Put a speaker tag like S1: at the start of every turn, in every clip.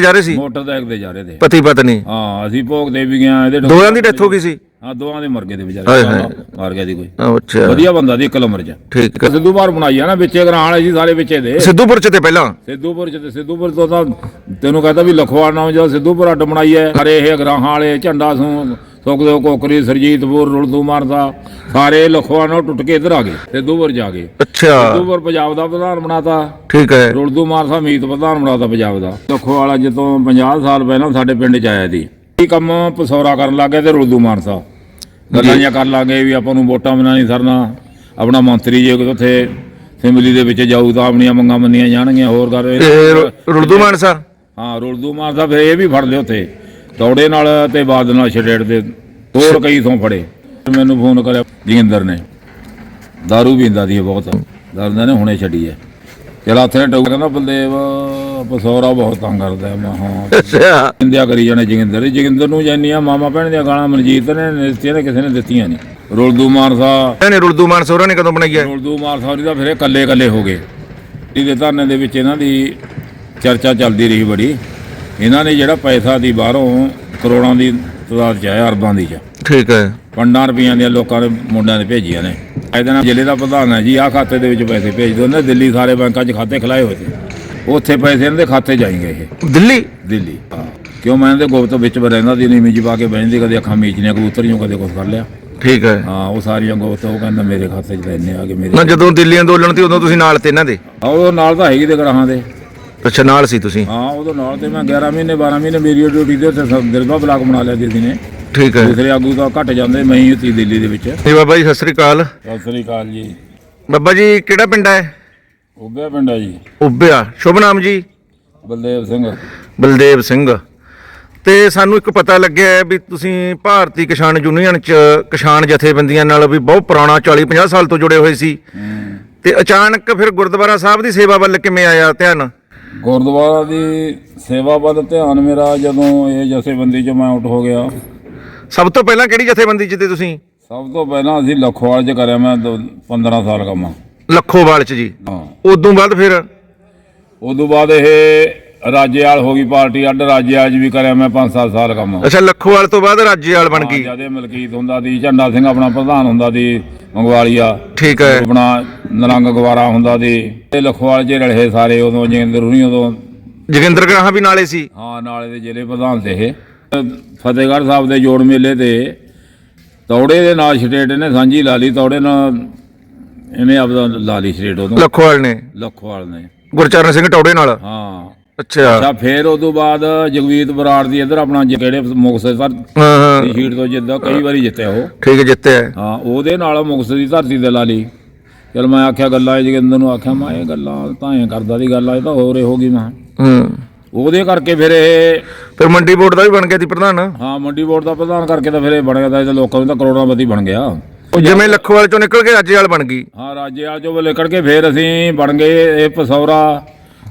S1: ਜਾ ਰਹੇ ਸੀ?
S2: ਮੋਟਰਸਾਈਕਲ ਤੇ ਜਾ ਰਹੇ ਤੇ।
S1: ਪਤੀ ਪਤਨੀ।
S2: ਹਾਂ ਅਸੀਂ ਭੋਗ ਦੇ ਵੀ ਗਿਆ ਇਹਦੇ
S1: ਦੋਹਾਂ ਦੀ ਡੈਥ ਹੋ ਗਈ ਸੀ?
S2: ਹਾਂ ਦੋਵਾਂ ਦੇ ਮਰ ਗਏ ਦੇ
S1: ਹਾਏ
S2: ਵਿਚਾਰੇ
S1: ਹਾਏ।
S2: ਮਾਰ ਗਿਆ ਦੀ ਕੋਈ।
S1: ਅੱਛਾ।
S2: ਵਧੀਆ ਬੰਦਾ ਦੀ ਇੱਕ ਨੰਬਰ 'ਚ।
S1: ਠੀਕ ਹੈ।
S2: ਸਿੱਧੂ ਬਾਰ ਬਣਾਈ ਆ ਨਾ ਵਿੱਚੇ ਗਰਾਂ ਵਾਲੇ ਜੀ ਸਾਰੇ ਵਿੱਚੇ ਦੇ।
S1: ਸਿੱਧੂਪੁਰ ਚ ਤੇ ਪਹਿਲਾਂ?
S2: ਸਿੱਧੂਪੁਰ 'ਚ ਤੇ ਸਿੱਧੂਪੁਰ ਤੋਂ ਤਾਂ ਤੈਨੂੰ ਕਹਤਾ ਵੀ ਲਖਵਾੜ ਨਾਮ ਜਦੋਂ ਸਿੱਧੂਪੁਰ ਅੱਡ ਬਣਾਈ ਹੈ ਸਾਰੇ ਇਹ ਗਰਾਹਾਂ ਵਾਲੇ ਝੰਡਾ ਸੂ ਸੁਖਦੇਵ ਕੋਕਰੀ ਸਰਜੀਤਪੁਰ ਰੁਲਦੂ ਮਾਰਦਾ ਸਾਰੇ ਲਖਵਾੜ ਨਾਲ ਟੁੱਟ ਕੇ ਇੱਧਰ ਆ ਗਏ ਸਿੱਧੂਪੁਰ ਜਾ ਕੇ
S1: ਅੱਛਾ।
S2: ਸਿੱਧੂਪੁਰ ਪੰਜਾਬ ਦਾ ਪ੍ਰਧਾਨ ਬਣਾਤਾ।
S1: ਠੀਕ ਹੈ।
S2: ਰੁਲਦੂ ਮਾਰਸਾ ਮੀਤ ਪ੍ਰਧਾਨ ਬਣਾਤਾ ਪੰਜਾਬ ਦਾ। ਲਖੋ ਵਾਲਾ ਜਦੋਂ 50 ਸਾਲ ਪਹਿਲਾਂ ਸਾਡੇ ਪਿੰਡ ਚ ਆਇਆ ਸੀ। ਇਹ ਕੰਮ ਪਸੌਰਾ ਕਰਨ ਲੱਗੇ ਤੇ ਰੁਲਦੂ ਮਾਰਸਾ ਗੱਲਾਂ ਜਿਹੀਆਂ ਕਰਨ ਲੱਗੇ ਵੀ ਆਪਾਂ ਨੂੰ ਵੋਟਾਂ ਬਿਨਾਂ ਨਹੀਂ ਸਰਨਾ। ਆਪਣਾ ਮੰਤਰੀ ਜੇ ਕੋਈ ਉੱਥੇ ਅਸੈਂਬਲੀ ਦੇ ਵਿੱਚ ਜਾਊ ਤਾਂ ਆਪਣੀਆਂ ਮੰਗਾਂ ਮੰਨੀਆਂ ਜਾਣਗੀਆਂ ਹੋਰ ਕਰ
S1: ਰੁਲਦੂ ਮਾਨਸਾ
S2: ਹਾਂ ਰੁਲਦੂ ਮਾਰਸਾ ਫਿਰ ਇਹ ਵੀ ਫੜ ਲਿਓ ਉੱਥੇ। ਤੌੜੇ ਨਾਲ ਤੇ ਬਾਦ ਨਾਲ ਛਡੇੜ ਦੇ ਹੋਰ ਕਈ ਥੋਂ ਫੜੇ। ਮੈਨੂੰ ਫੋਨ ਕਰਿਆ ਜੋਗਿੰਦਰ ਨੇ। ਦਾਰੂ ਪੀਂਦਾ ਦੀ ਬਹੁਤ। ਦਰਦਾਂ ਨੇ ਹੁਣੇ ਛੱਡੀ ਹੈ। ਚਲ ਹੱਥ ਨੇ ਟੋਕ ਕਹਿੰਦਾ ਬਲਦੇਵ ਪਸੌਰਾ ਬਹੁਤ ਤੰਗ ਕਰਦਾ। ਮੈਂ ਹਾਂ।
S1: ਅੱਛਾ।
S2: ਨਿੰਦਿਆ ਕਰੀ ਜਾਣੇ ਜੋਗਿੰਦਰ। ਜੋਗਿੰਦਰ ਨੂੰ ਜਾਨੀਆਂ ਮਾਮਾ ਭੈਣ ਦੀਆਂ ਗਾਲਾਂ ਮਨਜੀਤ ਨੇ ਦਿੱਤੀਆਂ ਨੇ ਕਿਸੇ ਨੇ ਦਿੱਤੀਆਂ ਨਹੀਂ। ਰੁਲਦੂ ਮਾਰਸਾ
S1: ਇਹਨੇ ਰੁਲਦੂ ਮਾਨਸਾ ਉਹਨਾਂ ਨੇ ਕਦੋਂ ਬਣਾਈ ਹੈ?
S2: ਰੁਲਦੂ ਮਾਰਸਾ ਉਹਦੀ ਫਿਰ ਇਹ ਕੱਲੇ ਕੱਲੇ ਹੋ ਗਏ। ਇਹਦੇ ਧਰਨੇ ਦੇ ਵਿੱਚ ਇਹਨਾਂ ਦੀ ਚਰਚਾ ਚੱਲਦੀ ਰਹੀ ਬੜੀ। ਇਹਨਾਂ ਨੇ ਜਿਹੜਾ ਪੈਸਾ ਦੀ ਬਾਹਰੋਂ ਕਰੋੜਾਂ ਦੀ ਤਦਾਦ ਚ ਆਇਆ ਅਰਬਾਂ ਦੀ ਚ।
S1: ਠੀਕ ਹੈ।
S2: ਪੰਡਾਂ ਰੁਪਈਆਂ ਦੀਆਂ ਲੋਕਾਂ ਦੇ ਮੁੰਡਿਆਂ ਨੇ ਭੇਜੀਆਂ ਨੇ। ਇਹਦੇ ਨਾਲ ਜ਼ਿਲ੍ਹੇ ਦਾ ਪ੍ਰਧਾਨ ਹੈ ਜੀ ਆਹ ਖਾਤੇ ਦੇ ਵਿੱਚ ਪੈਸੇ ਭੇਜ ਦਿਓ। ਉਹਨੇ ਦਿੱਲੀ ਸਾਰੇ ਬੈਂਕਾਂ 'ਚ ਖਾਤੇ ਖਲਾਏ ਹੋਏ ਸੀ। ਉੱਥੇ ਪੈਸੇ ਇਹਨਾਂ ਦੇ ਖਾਤੇ ਜਾਏਂਗੇ ਇਹ।
S1: ਦਿੱਲੀ?
S2: ਦਿੱਲੀ ਹਾਂ। ਕਿਉਂ ਮੈਂ ਇਹਦੇ ਗੁਪਤ ਵਿੱਚ ਰਹਿੰਦਾ ਦੀ ਨੀਵੀਂ ਜੀ ਪਾ ਕੇ ਬਹਿੰਦੀ ਕਦੇ ਅੱਖਾਂ ਮੀਚਣੀਆਂ ਕਬੂਤਰ ਜਿਉਂ ਕਦੇ ਕੁਝ ਕਰ ਲਿਆ।
S1: ਠੀਕ ਹੈ।
S2: ਹਾਂ ਉਹ ਸਾਰੀਆਂ ਗੁਪਤ ਉਹ ਕਹਿੰਦਾ ਮੇਰੇ ਖਾਤੇ 'ਚ ਤਾਂ ਇੰਨੇ ਆ ਗਏ ਮੇਰੇ
S1: ਨਾ ਜਦੋਂ ਦਿੱਲੀ ਅੰਦੋਲਨ ਸੀ ਉਦੋਂ ਤੁਸੀਂ ਨਾਲ ਤੇ ਇਹਨਾਂ ਦੇ?
S2: ਆਹ ਉਹ ਨਾਲ ਤਾਂ ਹੈਗੀ ਤੇ ਗਰਾਹਾਂ ਦੇ।
S1: ਅੱਛਾ ਨਾਲ ਸੀ ਤੁਸੀਂ?
S2: ਹਾਂ ਉਹਦੇ ਨਾਲ ਤੇ ਮੈਂ 11 ਮਹੀਨੇ 12 ਮਹੀਨੇ ਮੇਰੀ ਡਿਊਟੀ ਤੇ ਉੱਥੇ ਸਭ ਬਲਾਕ ਬਣਾ ਲਿਆ ਦੀਦੀ ਨੇ।
S1: ਠੀਕ ਹੈ।
S2: ਦੂਸਰੇ ਆਗੂ ਤਾਂ ਘਟ ਜਾਂਦੇ ਮੈਂ ਹੀ ਸੀ ਦਿੱਲੀ ਦੇ ਵਿੱਚ।
S1: ਜੀ ਬਾਬਾ ਜੀ ਸਤਿ ਸ੍ਰੀ ਅਕਾਲ।
S2: ਸਤਿ ਸ੍ਰੀ ਅਕਾਲ ਜੀ।
S1: ਬਾਬਾ ਜੀ ਕਿਹੜਾ ਪਿੰਡ ਹੈ?
S2: ਉੱਭਿਆ ਪਿੰਡਾ ਜੀ।
S1: ਉੱਬਿਆ। ਸ਼ੁਭ ਨਾਮ ਜੀ।
S2: ਬਲਦੇਵ ਸਿੰਘ।
S1: ਬਲਦੇਵ ਸਿੰਘ। ਤੇ ਸਾਨੂੰ ਇੱਕ ਪਤਾ ਲੱਗਿਆ ਹੈ ਵੀ ਤੁਸੀਂ ਭਾਰਤੀ ਕਿਸਾਨ ਯੂਨੀਅਨ ਚ ਕਿਸਾਨ ਜਥੇਬੰਦੀਆਂ ਨਾਲ ਵੀ ਬਹੁਤ ਪੁਰਾਣਾ 40 50 ਸਾਲ ਤੋਂ ਜੁੜੇ ਹੋਏ ਸੀ। ਤੇ ਅਚਾਨਕ ਫਿਰ ਗੁਰਦੁਆਰਾ ਸਾਹਿਬ ਦੀ ਸੇਵਾ ਵੱਲ ਕਿਵੇਂ ਆਇਆ ਧਿਆਨ?
S2: ਗੁਰਦੁਆਰਾ ਦੀ ਸੇਵਾ ਵੱਲ ਧਿਆਨ ਮੇਰਾ ਜਦੋਂ ਇਹ ਜਥੇਬੰਦੀ ਚ ਮੈਂ ਆਊਟ ਹੋ ਗਿਆ।
S1: ਸਭ ਤੋਂ ਪਹਿਲਾਂ ਕਿਹੜੀ ਜਥੇਬੰਦੀ ਚ ਤੇ ਤੁਸੀਂ?
S2: ਸਭ ਤੋਂ ਪਹਿਲਾਂ ਅਸੀਂ ਲਖਵਾਲ ਚ ਕਰਿਆ ਮੈਂ ਦੋ- 15 ਸਾਲ ਕੰਮ।
S1: ਲੱਖੋਵਾਲ ਚ ਜੀ।
S2: ਹਾਂ।
S1: ਉਦੋਂ ਬਾਅਦ ਫਿਰ?
S2: ਉਦੋਂ ਬਾਅਦ ਇਹ ਰਾਜੇਵਾਲ ਹੋ ਗਈ ਪਾਰਟੀ ਅੱਡ ਰਾਜੇਵਾਲ 'ਚ ਵੀ ਕਰਿਆ ਮੈਂ 5-7 ਸਾਲ ਕੰਮ।
S1: ਅੱਛਾ ਲੱਖੋਵਾਲ ਤੋਂ ਬਾਅਦ ਰਾਜੇਵਾਲ ਬਣ ਗਈ।
S2: ਜਦੇ ਮਲਕੀਤ ਹੁੰਦਾ ਸੀ ਝੰਡਾ ਸਿੰਘ ਆਪਣਾ ਪ੍ਰਧਾਨ ਹੁੰਦਾ ਸੀ ਮੰਗਵਾਲੀਆ।
S1: ਠੀਕ ਹੈ।
S2: ਆਪਣਾ ਨਰੰਗ ਗਵਾਰਾ ਹੁੰਦਾ ਸੀ ਇਹ ਲਖਵਾਲ 'ਚ ਰਲੇ ਸਾਰੇ ਉਦੋਂ ਜੇਂਦਰ ਹੁਣੀ ਉਦੋਂ।
S1: ਜੋਗਿੰਦਰ ਗ੍ਰਾਹਾਂ ਵੀ ਨਾਲੇ ਸੀ।
S2: ਹਾਂ ਨਾਲੇ ਦੇ ਜ਼ਿਲ੍ਹੇ ਪ੍ਰਧਾਨ ਤੇ ਇਹ। ਫਤਿਹਗੜ੍ਹ ਸਾਹਿਬ ਦੇ ਜੋੜ ਮੇਲੇ ਤੇ ਤੌੜੇ ਦੇ ਨਾਲ ਸਟੇਟ ਨੇ ਸਾਂਝੀ ਲਾ ਲਈ ਤੌੜੇ ਨਾਲ ਇਹਨੇ ਆਪਦਾ ਲਾ ਲਈ ਸਟੇਟ ਉਦੋਂ।
S1: ਲੱਖੋਵਾਲ ਨੇ।
S2: ਲਖਵਾਲ ਨੇ।
S1: ਗੁਰਚਰਨ ਸਿੰਘ ਟੌੜੇ ਨਾਲ।
S2: ਹਾਂ।
S1: ਅੱਛਾ।
S2: ਅੱਛਾ ਫੇਰ ਉਦੋਂ ਬਾਅਦ ਜਗਵੀਤ ਬਰਾੜ ਦੀ ਇੱਧਰ ਆਪਣਾ ਜ- ਕਿਹੜੇ ਮੁਕਤਸਰ ਸਰ
S1: ਹਾਂ ਹਾਂ।
S2: ਦੀ ਸ਼ੀਟ ਤੋਂ ਜਿੱਦਾਂ ਕਈ ਵਾਰੀ ਜਿੱਤਿਆ ਉਹ।
S1: ਠੀਕ ਹੈ ਜਿੱਤਿਆ
S2: ਹਾਂ। ਉਹਦੇ ਨਾਲ ਮੁਕਤਸਰ ਦੀ ਧਰਤੀ ਤੇ ਲਾ ਲਈ। ਚਲ ਮੈਂ ਆਖਿਆ ਗੱਲਾਂ ਇਹ ਜਗਿੰਦਰ ਨੂੰ ਆਖਿਆ ਮੈਂ ਇਹ ਗੱਲਾਂ ਤਾਂ ਐਂ ਕਰਦਾ ਦੀ ਗੱਲ ਆ ਇਹ ਤਾਂ ਹੋਰ ਹੀ ਹੋ ਗਈ ਮੈਂ।
S1: ਹੂੰ।
S2: ਉਹਦੇ ਕਰਕੇ ਫਿਰ ਇਹ
S1: ਫਿਰ ਮੰਡੀ ਬੋਰਡ ਦਾ ਵੀ ਬਣ ਗਿਆ ਸੀ ਪ੍ਰਧਾਨ?
S2: ਹਾਂ ਮੰਡੀ ਬੋਰਡ ਦਾ ਪ੍ਰਧਾਨ ਕਰਕੇ ਤਾਂ ਫਿਰ ਇਹ ਬਣ ਗਿਆ ਤਾਂ ਇਹ ਤਾਂ ਲੋਕਾਂ ਨੂੰ ਤਾਂ ਕਰੋੜਾਂਪਤੀ ਬਣ ਗਿਆ।
S1: ਉਹ ਜਿਵੇਂ ਲੱਖੋਵਾਲ ਚੋਂ ਨਿਕਲ ਕੇ ਰਾਜੇਵਾਲ ਬਣ ਗਈ।
S2: ਹਾਂ ਰਾਜੇਵਾਲ ਚੋਂ ਲਿਕੜ ਕੇ ਫਿਰ ਅਸੀਂ ਬਣ ਗਏ ਇਹ ਪਸੌਰਾ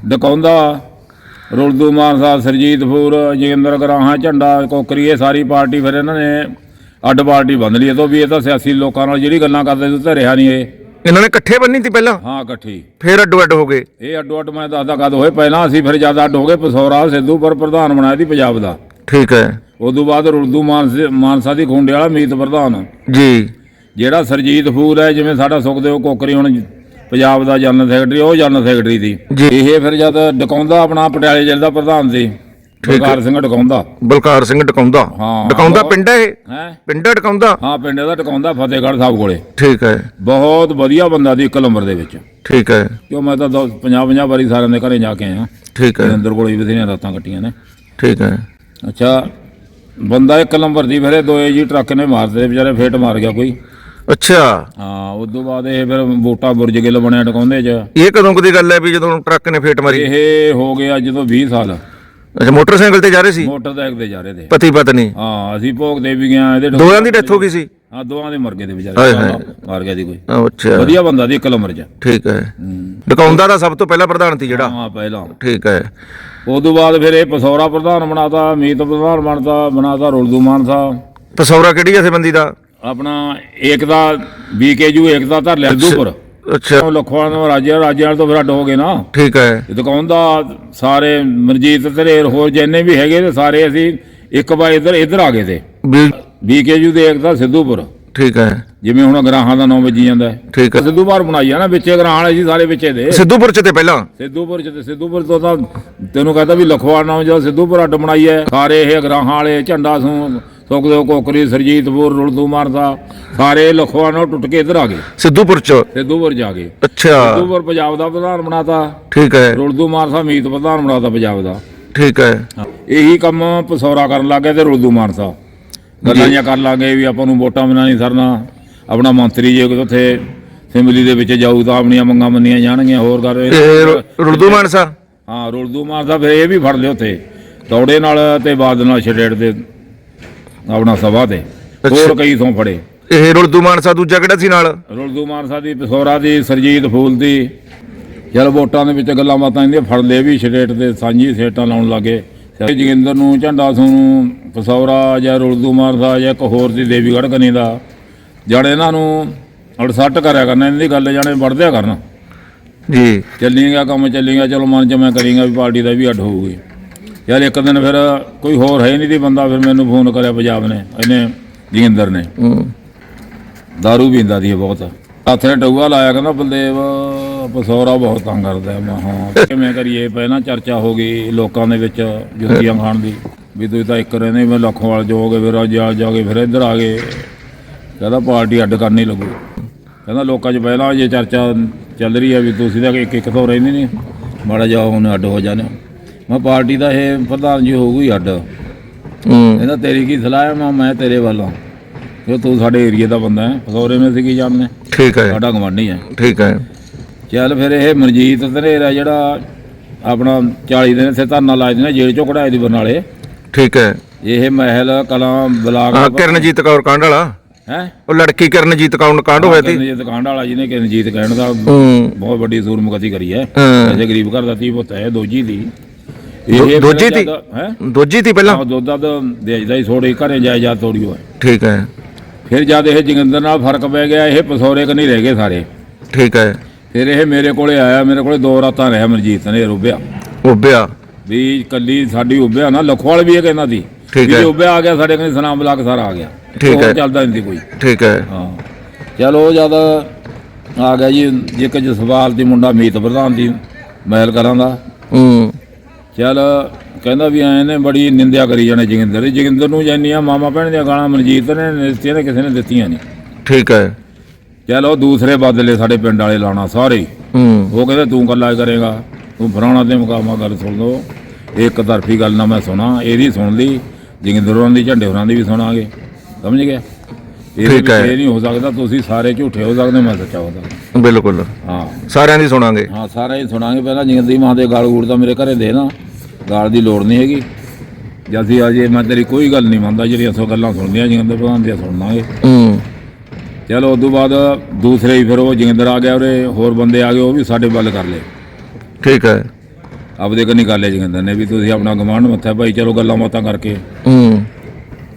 S2: ਡਕੌਂਦਾ ਰੁਲਦੂ ਮਾਨਸਾ ਸਰਜੀਤਪੁਰ ਜੋਗਿੰਦਰ ਗਰਾਹਾਂ ਝੰਡਾ ਕੋਕਰੀ ਇਹ ਸਾਰੀ ਪਾਰਟੀ ਫਿਰ ਇਹਨਾਂ ਨੇ ਅੱਡ ਪਾਰਟੀ ਬੰਦ ਲਈ। ਤੋਂ ਵੀ ਇਹ ਤਾਂ ਸਿਆਸੀ ਲੋਕਾਂ ਨਾਲ ਜਿਹੜੀ ਗੱਲਾਂ ਕਰਦੇ ਸੀ ਰਿਹਾ ਨਹੀਂ ਇਹ।
S1: ਇਹਨਾਂ ਨੇ ਇਕੱਠੇ ਬੰਨੀ ਸੀ ਪਹਿਲਾਂ?
S2: ਹਾਂ ਇਕੱਠੀ
S1: ਫਿਰ ਅੱਡੋ ਅੱਡ ਹੋ ਗਏ?
S2: ਇਹ ਅੱਡੋ ਅੱਡ ਮੈਂ ਦੱਸਦਾ ਕਦ ਹੋਏ। ਪਹਿਲਾਂ ਅਸੀਂ ਫਿਰ ਜ਼ਿਆਦਾ ਅੱਡ ਹੋ ਗਏ ਪਸੌਰਾ ਸਿੱਧੂਪੁਰ ਪ੍ਰਧਾਨ ਬਣਾਇਆ ਸੀ ਪੰਜਾਬ ਦਾ।
S1: ਠੀਕ ਹੈ।
S2: ਉਦੋਂ ਬਾਅਦ ਰੁਲਦੂ ਮਾਨਸੇ- ਦੀ ਖੁੰਡੇ ਵਾਲਾ ਮੀਤ ਪ੍ਰਧਾਨ।
S1: ਜੀ।
S2: ਜਿਹੜਾ ਸਰਜੀਤ ਫੂਲ ਹੈ ਜਿਵੇਂ ਸਾਡਾ ਸੁਖਦੇਵ ਕੋਕਰੀ ਹੁਣ ਪੰਜਾਬ ਦਾ ਜਨਰਲ ਸੈਕਟਰੀ ਉਹ ਜਨਰਲ ਸੈਕਟਰੀ ਸੀ।
S1: ਜੀ।
S2: ਇਹ ਫਿਰ ਜਦ ਡਕਾਉਂਦਾ ਆਪਣਾ ਪਟਿਆਲੇ ਜ਼ਿਲ੍ਹੇ ਦਾ ਪ੍ਰਧਾਨ ਸੀ ਬਲਕਾਰ ਸਿੰਘ ਡਕਾਉਂਦਾ
S1: ਬਲਕਾਰ ਸਿੰਘ ਟਕਾਉਂਦਾ
S2: ਹਾਂ।
S1: ਟਕਾਉਂਦਾ ਪਿੰਡ ਹੈ ਇਹ?
S2: ਹੈ?
S1: ਪਿੰਡ ਹੈ ਟਕਾਉਂਦਾ
S2: ਹਾਂ ਪਿੰਡ ਦਾ ਡਕਾਉਂਦਾ ਫਤਿਹਗੜ੍ਹ ਸਾਹਿਬ ਕੋਲੇ।
S1: ਠੀਕ ਹੈ।
S2: ਬਹੁਤ ਵਧੀਆ ਬੰਦਾ ਦੀ ਇੱਕ ਨੰਬਰ ਦੇ ਵਿੱਚ।
S1: ਠੀਕ ਹੈ।
S2: ਕਿਉਂ ਮੈਂ ਤਾਂ 50 50 ਵਾਰੀ ਸਾਰਿਆਂ ਦੇ ਘਰੇ ਜਾ ਕੇ ਆਇਆ।
S1: ਠੀਕ ਹੈ।
S2: ਅੰਦਰ ਕੋਲੇ ਵੀ ਬਥੇਰੀਆਂ ਰਾਤਾਂ ਕੱਟੀਆਂ ਨੇ।
S1: ਠੀਕ ਹੈ।
S2: ਅੱਛਾ ਬੰਦਾ ਇੱਕ ਨੰਬਰ ਦੀ ਫਿਰ ਦੋਏ ਜੀ ਟਰੱਕ ਨੇ ਮਾਰਦੇ ਵਿਚਾਰੇ ਫੇਟ ਮਾਰ ਗਿਆ ਕੋਈ।
S1: ਅੱਛਾ।
S2: ਹਾਂ ਉਸ ਤੋਂ ਬਾਅਦ ਇਹ ਫਿਰ ਬੋਟਾ ਬੁਰਜ ਗਿੱਲ ਬਣਿਆ ਟਕਾਉਂਦੇ ਚ।
S1: ਇਹ ਕਦੋਂ ਕਦੀ ਗੱਲ ਹੈ ਵੀ ਜਦੋਂ ਟਰੱਕ ਨੇ ਫੇਟ ਮਾਰੀ?
S2: ਇਹ ਹੋ ਗਿਆ ਜਦੋਂ 20 ਸਾਲ।
S1: ਅੱਛਾ ਮੋਟਰਸਾਈਕਲ ਤੇ ਜਾ ਰਹੇ ਸੀ?
S2: ਮੋਟਰਸਾਈਕਲ ਤੇ ਜਾ ਰਹੇ ਤੇ।
S1: ਪਤੀ ਪਤਨੀ?
S2: ਹਾਂ ਅਸੀਂ ਭੋਗ ਦੇ ਵੀ ਗਿਆ ਇਹਦੇ
S1: ਦੋਹਾਂ ਦੀ ਡੈਥ ਹੋ ਗਈ ਸੀ?
S2: ਹਾਂ ਦੋਵਾਂ ਦੇ ਮਰ ਗਏ ਦੇ ਵਿਚਾਰੇ। ਮਾਰ ਗਿਆ ਦੀ ਕੋਈ।
S1: ਅੱਛਾ।
S2: ਵਧੀਆ ਬੰਦਾ ਦੀ ਇੱਕ ਨੰਬਰ ਚ।
S1: ਠੀਕ ਹੈ। ਡਕਾਉਂਦਾ ਦਾ ਸਭ ਤੋਂ ਪਹਿਲਾ ਪ੍ਰਧਾਨ ਸੀ ਜਿਹੜਾ।
S2: ਹਾਂ ਪਹਿਲਾਂ।
S1: ਠੀਕ ਹੈ।
S2: ਉਦੋਂ ਬਾਅਦ ਫਿਰ ਇਹ ਪਸੌਰਾ ਪ੍ਰਧਾਨ ਬਣਾਤਾ ਮੀਤ ਪ੍ਰਧਾਨ ਬਣਤਾ ਬਣਾਤਾ ਰੁਲਦੂ ਮਾਨਸਾ।
S1: ਪਸੌਰਾ ਕਿਹੜੀ ਜਥੇਬੰਦੀ ਦਾ?
S2: ਆਪਣਾ ਏਕਤਾ ਬੀਕੇਯੂ ਏਕਤਾ ਧਰ ਲਿਆ ਸਿੱਧੂਪੁਰ
S1: ਅੱਛਾ
S2: ਲਖਵਾਲ ਨੂੰ ਰਾਜਿਆਂ ਰਾਜਿਆਂ ਤੋਂ ਫਿਰ ਅੱਡ ਹੋ ਗਏ ਨਾ।
S1: ਠੀਕ ਹੈ।
S2: ਇਹ ਦੁਕਾਨ ਦਾ? ਸਾਰੇ ਮਨਜੀਤ ਧਰੇਰ ਹੋਰ ਜਿੰਨੇ ਵੀ ਹੈਗੇ ਤੇ ਸਾਰੇ ਅਸੀਂ ਇੱਕ ਵਾਰ ਇੱਧਰ ਇੱਧਰ ਆ ਗਏ ਤੇ। ਬੀਕੇਯੂ ਦੇ ਤਾਂ ਸਿੱਧੂਪੁਰ
S1: ਠੀਕ ਹੈ।
S2: ਜਿਵੇਂ ਹੁਣ ਗਰਾਹਾਂ ਦਾ ਨਾਮ ਵੱਜੀ ਜਾਂਦਾ
S1: ਠੀਕ ਹੈ।
S2: ਸਿੱਧੂਪੁਰ ਬਣਾਈ ਆ ਨਾ ਵਿੱਚੇ ਗਰਾਹਾਂ ਵਾਲੇ ਜੀ ਸਾਰੇ ਵਿੱਚੇ ਦੇ।
S1: ਸਿੱਧੂਪੁਰ ਚ ਤੇ ਪਹਿਲਾਂ?
S2: ਸਿੱਧੂਪੁਰ ਚ ਤੇ ਸਿੱਧੂਪੁਰ ਤੋਂ ਤਾਂ ਤੈਨੂੰ ਕਹਤਾ ਵੀ ਲਖਵਾਲ ਨਾਮ ਜਦੋਂ ਸਿੱਧੂਪੁਰ ਅੱਡ ਬਣਾਈ ਹੈ। ਸਾਰੇ ਇਹ ਗਰਾਹਾਂ ਵਾਲੇ ਝੰਡਾ ਸੂ ਸੁਖਦੇਵ ਕੋਕਰੀ ਸਰਜੀਤਪੁਰ ਰੁਲਦੂ ਮਾਰਦਾ ਸਾਰੇ ਲਖਵਾਲ ਨਾਲ ਟੁੱਟ ਕੇ ਇੱਧਰ ਆ ਗਏ।
S1: ਸਿੱਧੂਪੁਰ ਚ?
S2: ਸਿੱਧੂਪੁਰ ਜਾ ਕੇ
S1: ਅੱਛਾ।
S2: ਸਿੱਧੂਪੁਰ ਪੰਜਾਬ ਦਾ ਪ੍ਰਧਾਨ ਬਣਾਤਾ।
S1: ਠੀਕ ਹੈ।
S2: ਰੁਲਦੂ ਮਾਰਸਾ ਮੀਤ ਪ੍ਰਧਾਨ ਬਣਾਤਾ ਪੰਜਾਬ ਦਾ।
S1: ਠੀਕ ਹੈ।
S2: ਇਹੀ ਕੰਮ ਪਸੌਰਾ ਕਰਨ ਲੱਗੇ ਤੇ ਰੁਲਦੂ ਮਾਨਸਾ ਗੱਲਾਂ ਜਿਹਾ ਕਰ ਲਾਂਗੇ ਵੀ ਆਪਾਂ ਨੂੰ ਵੋਟਾਂ ਬਿਨਾਂ ਨਹੀਂ ਸਰਨਾ। ਆਪਣਾ ਮੰਤਰੀ ਜੇ ਉੱਥੇ ਅਸੈਂਬਲੀ ਦੇ ਵਿੱਚ ਜਾਊ ਤਾਂ ਆਪਣੀਆਂ ਮੰਗਾਂ ਮੰਨੀਆਂ ਜਾਣਗੀਆਂ ਹੋਰ ਕਰ
S1: ਰੁਲਦੂ ਮਾਨਸਾ
S2: ਹਾਂ ਰੁਲਦੂ ਮਾਰਦਾ ਫਿਰ ਇਹ ਵੀ ਫੜ ਲਿਓ ਉੱਥੇ। ਦੌੜੇ ਨਾਲ ਤੇ ਬਾਦ ਨਾਲ ਛੜੇੜ ਦੇ ਆਪਣਾ ਸਭਾ ਤੇ। ਹੋਰ ਕਈ ਤੋਂ ਫੜੇ।
S1: ਇਹ ਰੁਲਦੂ ਮਾਨਸਾ ਦੂਜਾ ਕਿਹੜਾ ਸੀ ਨਾਲ?
S2: ਰੁਲਦੂ ਮਾਨਸਾ ਦੀ ਪਸੌਰਾ ਦੀ ਸਰਜੀਤ ਫੂਲ ਦੀ। ਚਲ ਵੋਟਾਂ ਦੇ ਵਿੱਚ ਗੱਲਾਂ ਬਾਤਾਂ ਇਹਦੀਆਂ ਫੜ ਲਏ ਵੀ ਛੜੇੜ ਦੇ ਸਾਂਝੀ ਸੇਟਾਂ ਲਾਉਣ ਲੱਗੇ। ਜੋਗਿੰਦਰ ਨੂੰ ਝੰਡਾ ਨੂੰ ਪਸੌਰਾ ਜਾਂ ਰੁਲਦੂ ਮਾਨਸਾ ਜਾਂ ਇੱਕ ਹੋਰ ਦੀ ਦੇਵੀਗੜ੍ਹ ਕਨੀ ਦਾ। ਜਾਣੇ ਇਹਨਾਂ ਨੂੰ ਅੜਸੱਟ ਕਰਿਆ ਕਰਨਾ ਇਹਨਾਂ ਦੀ ਗੱਲ ਜਾਣੇ ਵੜਦਿਆ ਕਰਨਾ।
S1: ਜੀ।
S2: ਚੱਲੀਗਾ ਕੰਮ ਚੱਲੀਗਾ ਚਲੋ ਮਨ ਚ ਮੈਂ ਕਰੀਂਗਾ ਵੀ ਪਾਰਟੀ ਦਾ ਵੀ ਅੱਡ ਹੋਊਗੀ। ਯਾਰ ਇੱਕ ਦਿਨ ਫਿਰ ਕੋਈ ਹੋਰ ਹੈ ਨਹੀਂ ਦੀ ਬੰਦਾ ਫਿਰ ਮੈਨੂੰ ਫੋਨ ਕਰਿਆ ਪੰਜਾਬ ਨੇ ਇਹਨੇ ਜੋਗਿੰਦਰ ਨੇ।
S1: ਹੂੰ।
S2: ਦਾਰੂ ਪੀਂਦਾ ਦੀ ਬਹੁਤ। ਹੱਥੇ ਟਊਆ ਲਾਇਆ ਕਹਿੰਦਾ ਬਲਦੇਵ ਪਸੌਰਾ ਬਹੁਤ ਤੰਗ ਕਰਦਾ ਹੈ। ਮੈਂ ਹਾਂ ਕਿਵੇਂ ਕਰੀਏ? ਪਹਿਲਾਂ ਚਰਚਾ ਹੋ ਗਈ ਲੋਕਾਂ ਦੇ ਵਿੱਚ ਜੁੱਤੀਆਂ ਖਾਣ ਦੀ ਵੀ ਤੁਸੀਂ ਤਾਂ ਇੱਕ ਰਹਿੰਦੇ ਮੈਂ ਲੱਖੋਵਾਲ ਜੋਗੇ ਫਿਰ ਅੱਜ ਆ ਜਾਗੇ ਫਿਰ ਇੱਧਰ ਆ ਗਏ। ਕਹਿੰਦਾ ਪਾਰਟੀ ਅੱਡ ਕਰਨੀ ਲੱਗੂ। ਕਹਿੰਦਾ ਲੋਕਾਂ 'ਚ ਪਹਿਲਾਂ ਜੇ ਚਰਚਾ ਚੱਲ ਰਹੀ ਹੈ ਵੀ ਤੁਸੀਂ ਤਾਂ ਇੱਕ ਇੱਕ ਤੋਂ ਰਹਿੰਦੇ ਨਹੀਂ ਮਾੜਾ ਜਿਹਾ ਹੁਣ ਅੱਡ ਹੋ ਜਾਣੇ ਮੈਂ ਪਾਰਟੀ ਦਾ ਇਹ ਪ੍ਰਧਾਨ ਜੀ ਹੋਊਗੀ ਹੀ ਅੱਡ।
S1: ਹੂੰ।
S2: ਕਹਿੰਦਾ ਤੇਰੀ ਕੀ ਸਲਾਹ ਹੈ? ਮੈਂ ਮੈਂ ਤੇਰੇ ਵੱਲੋਂ। ਕਿ ਤੂੰ ਸਾਡੇ ਏਰੀਆ ਦਾ ਬੰਦਾ ਹੈ। ਫਸੌਰੇ ਵਿੱਚ ਕੀ ਜਾਣਦੇ
S1: ਠੀਕ ਹੈ।
S2: ਸਾਡਾ ਗਵਾਂਢੀ ਹੈ।
S1: ਠੀਕ ਹੈ।
S2: ਚੱਲ ਫਿਰ ਇਹ ਮਨਜੀਤ ਧਨੇਰਾ ਜਿਹੜਾ ਆਪਣਾ 40 ਦਿਨ ਇੱਥੇ ਧਰਨਾ ਲਾਇਆ ਸੀ ਨਾ ਜੇਲ੍ਹ ਚੋਂ ਕਢਾਏ ਦੀ ਬਰਨਾਲੇ।
S1: ਠੀਕ ਹੈ।
S2: ਇਹ ਮਹਿਲ ਕਲਾਂ ਬਲਾਕ
S1: ਕਿਰਨਜੀਤ ਕੌਰ ਕਾਂਡ ਵਾਲਾ?
S2: ਹੈ?
S1: ਉਹ ਲੜਕੀ ਕਿਰਨਜੀਤ ਕੌਰ ਕਾਂਡ ਹੋਇਆ ਸੀ।
S2: ਕਿਰਨਜੀਤ ਕਾਂਡ ਵਾਲਾ ਜਿਹਨੇ ਕਿਰਨਜੀਤ ਕਹਿਣ ਦਾ ਬਹੁਤ ਵੱਡੀ ਸੂਰਮਗਤੀ ਕਰੀ ਹੈ। ਐਸੇ ਗਰੀਬ ਘਰ ਦਾ ਤੀ ਪੁੱਤ ਹੈ ਦੋਜੀ ਦੀ।
S1: ਦੀ?
S2: ਹੈ?
S1: ਦੋਜੀ ਸੀ ਪਹਿਲਾਂ?
S2: ਆਹ ਦੁੱਧ ਦਾ ਦੇਜਦਾ ਹੀ ਥੋੜੀ ਘਰੇ ਜਾਇਦਾਦ ਤੋੜੀ ਹੋਏ
S1: ਠੀਕ ਹੈ।
S2: ਫਿਰ ਜਦ ਇਹ ਜੋਗਿੰਦਰ ਨਾਲ ਫ਼ਰਕ ਪੈ ਗਿਆ ਇਹ ਪਸੌਰੇ ਕ ਨਹੀਂ ਰਹਿ ਗਏ ਸਾਰੇ।
S1: ਠੀਕ ਹੈ।
S2: ਫਿਰ ਇਹ ਮੇਰੇ ਕੋਲੇ ਆਇਆ ਮੇਰੇ ਕੋਲੇ ਦੋ ਰਾਤਾਂ ਰਿਹਾ ਮਨਜੀਤ ਨੇ ਰੁੱਬਿਆ
S1: ਉੱਭਿਆ।
S2: ਵੀ ਕੱਲੀ ਸਾਡੀ ਉੱਭਿਆ ਨਾ ਲਖਵਾਲ ਵੀ ਇਹ ਕਹਿੰਦਾ ਸੀ।
S1: ਠੀਕ
S2: ਵੀ
S1: ਹੈ।
S2: ਜੇ ਉੱਭਿਆ ਆ ਗਿਆ ਸਾਡੇ ਕੋਲ ਸਨਾਮ ਬਲਾਕ ਸਾਰਾ ਆ ਗਿਆ।
S1: ਠੀਕ
S2: ਹੋਰ
S1: ਹੈ।
S2: ਚੱਲਦਾ ਨਹੀਂ ਸੀ ਕੋਈ।
S1: ਠੀਕ ਹੈ।
S2: ਹਾਂ। ਚਲੋ ਜਦ ਆ ਗਿਆ ਜੀ ਇੱਕ ਜਸਵਾਲ ਦੀ ਮੁੰਡਾ ਮੀਤ ਪ੍ਰਧਾਨ ਦੀ ਮਹਿਲ ਕਰਾਂ ਦਾ।
S1: ਹੂੰ।
S2: ਚੱਲ ਕਹਿੰਦਾ ਵੀ ਐ ਨੇ ਬੜੀ ਨਿੰਦਿਆ ਕਰੀ ਜਾਣੇ ਜੋਗਿੰਦਰ ਦੀ। ਜੋਗਿੰਦਰ ਨੂੰ ਜੈਨੀਆਂ ਮਾਮਾ ਭੈਣ ਦੀਆਂ ਗਾਲਾਂ ਮਨਜੀਤ ਨੇ ਦਿੱਤੀਆਂ ਨੇ ਕਿਸੇ ਨੇ ਦਿੱਤੀਆਂ ਨਹੀਂ।
S1: ਠੀਕ ਹੈ।
S2: ਚੱਲ ਉਹ ਦੂਸਰੇ ਬਦਲੇ ਸਾਡੇ ਪਿੰਡ ਵਾਲੇ ਲਾਉਣਾ ਸਾਰੇ। ਉਹ ਕਹਿੰਦੇ ਤੂੰ ਕੱਲਾ ਕਰੇਗਾ। ਤੂੰ ਫਰਾਉਣਾ ਤੇ ਮੁਕਾਮਾ ਗੱਲ ਸੁਣ ਲਓ। ਇੱਕ ਤਰਫੀ ਗੱਲ ਨਾ ਮੈਂ ਸੁਣਾ ਇਹਦੀ ਸੁਣ ਲਈ। ਜੋਗਿੰਦਰ ਦੀ ਝੰਡੇ ਹੋਰਾਂ ਦੀ ਵੀ ਸੁਣਾਂਗੇ। ਸਮਝ ਗਿਆ। ਇਹ ਨਹੀਂ ਹੋ ਸਕਦਾ ਤੁਸੀਂ ਸਾਰੇ ਝੂਠੇ ਹੋ ਸਕਦੇ ਮੈਂ ਸੱਚਾ ਹੋ ਸਕਦਾ।
S1: ਬਿਲਕੁਲ।
S2: ਹਾਂ।
S1: ਸਾਰਿਆਂ ਦੀ ਸੁਣਾਂਗੇ।
S2: ਹਾਂ ਸਾਰਾ ਹੀ ਸੁਣਾਂਗੇ। ਪਹਿਲਾਂ ਜਿੰਦੀ ਮਾਂ ਦੇ ਗਾਲ ਗੂੜ ਤਾਂ ਮੇਰੇ ਘਰੇ ਦੇ ਨਾ ਗਾਲ ਦੀ ਲੋੜ ਨਹੀਂ ਹੈਗੀ। ਜੇ ਅਸੀਂ ਅਜੇ ਮੈਂ ਤੇਰੀ ਕੋਈ ਗੱਲ ਨਹੀਂ ਮੰਨਦਾ ਜਿਹੜੀਆਂ ਸੋ ਗੱਲਾਂ ਸੁਣਦੀਆਂ ਜਿੰਦੇ ਪ੍ਰਧਾਨ ਦੀਆਂ ਸੁਣਾਂਗੇ
S1: ਹੂੰ।
S2: ਚਲੋ ਉਸ ਤੋਂ ਬਾਅਦ ਦੂਸਰੇ ਹੀ ਫਿਰ ਉਹ ਜਿੰਦਰ ਆ ਗਿਆ ਉਹਦੇ ਹੋਰ ਬੰਦੇ ਆ ਗਏ ਉਹ ਵੀ ਸਾਡੇ ਵੱਲ ਕਰ ਲਏ।
S1: ਠੀਕ ਹੈ।
S2: ਆਪਦੇ ਕੰਨੀ ਕਰ ਲਿਆ ਜਿੰਦਰ ਨੇ ਵੀ ਤੁਸੀਂ ਆਪਣਾ ਗਵਾਂਢ ਮੱਥਾ ਭਾਈ ਚਲੋ ਗੱਲਾਂ ਬਾਤਾਂ ਕਰਕੇ।
S1: ਹੂੰ।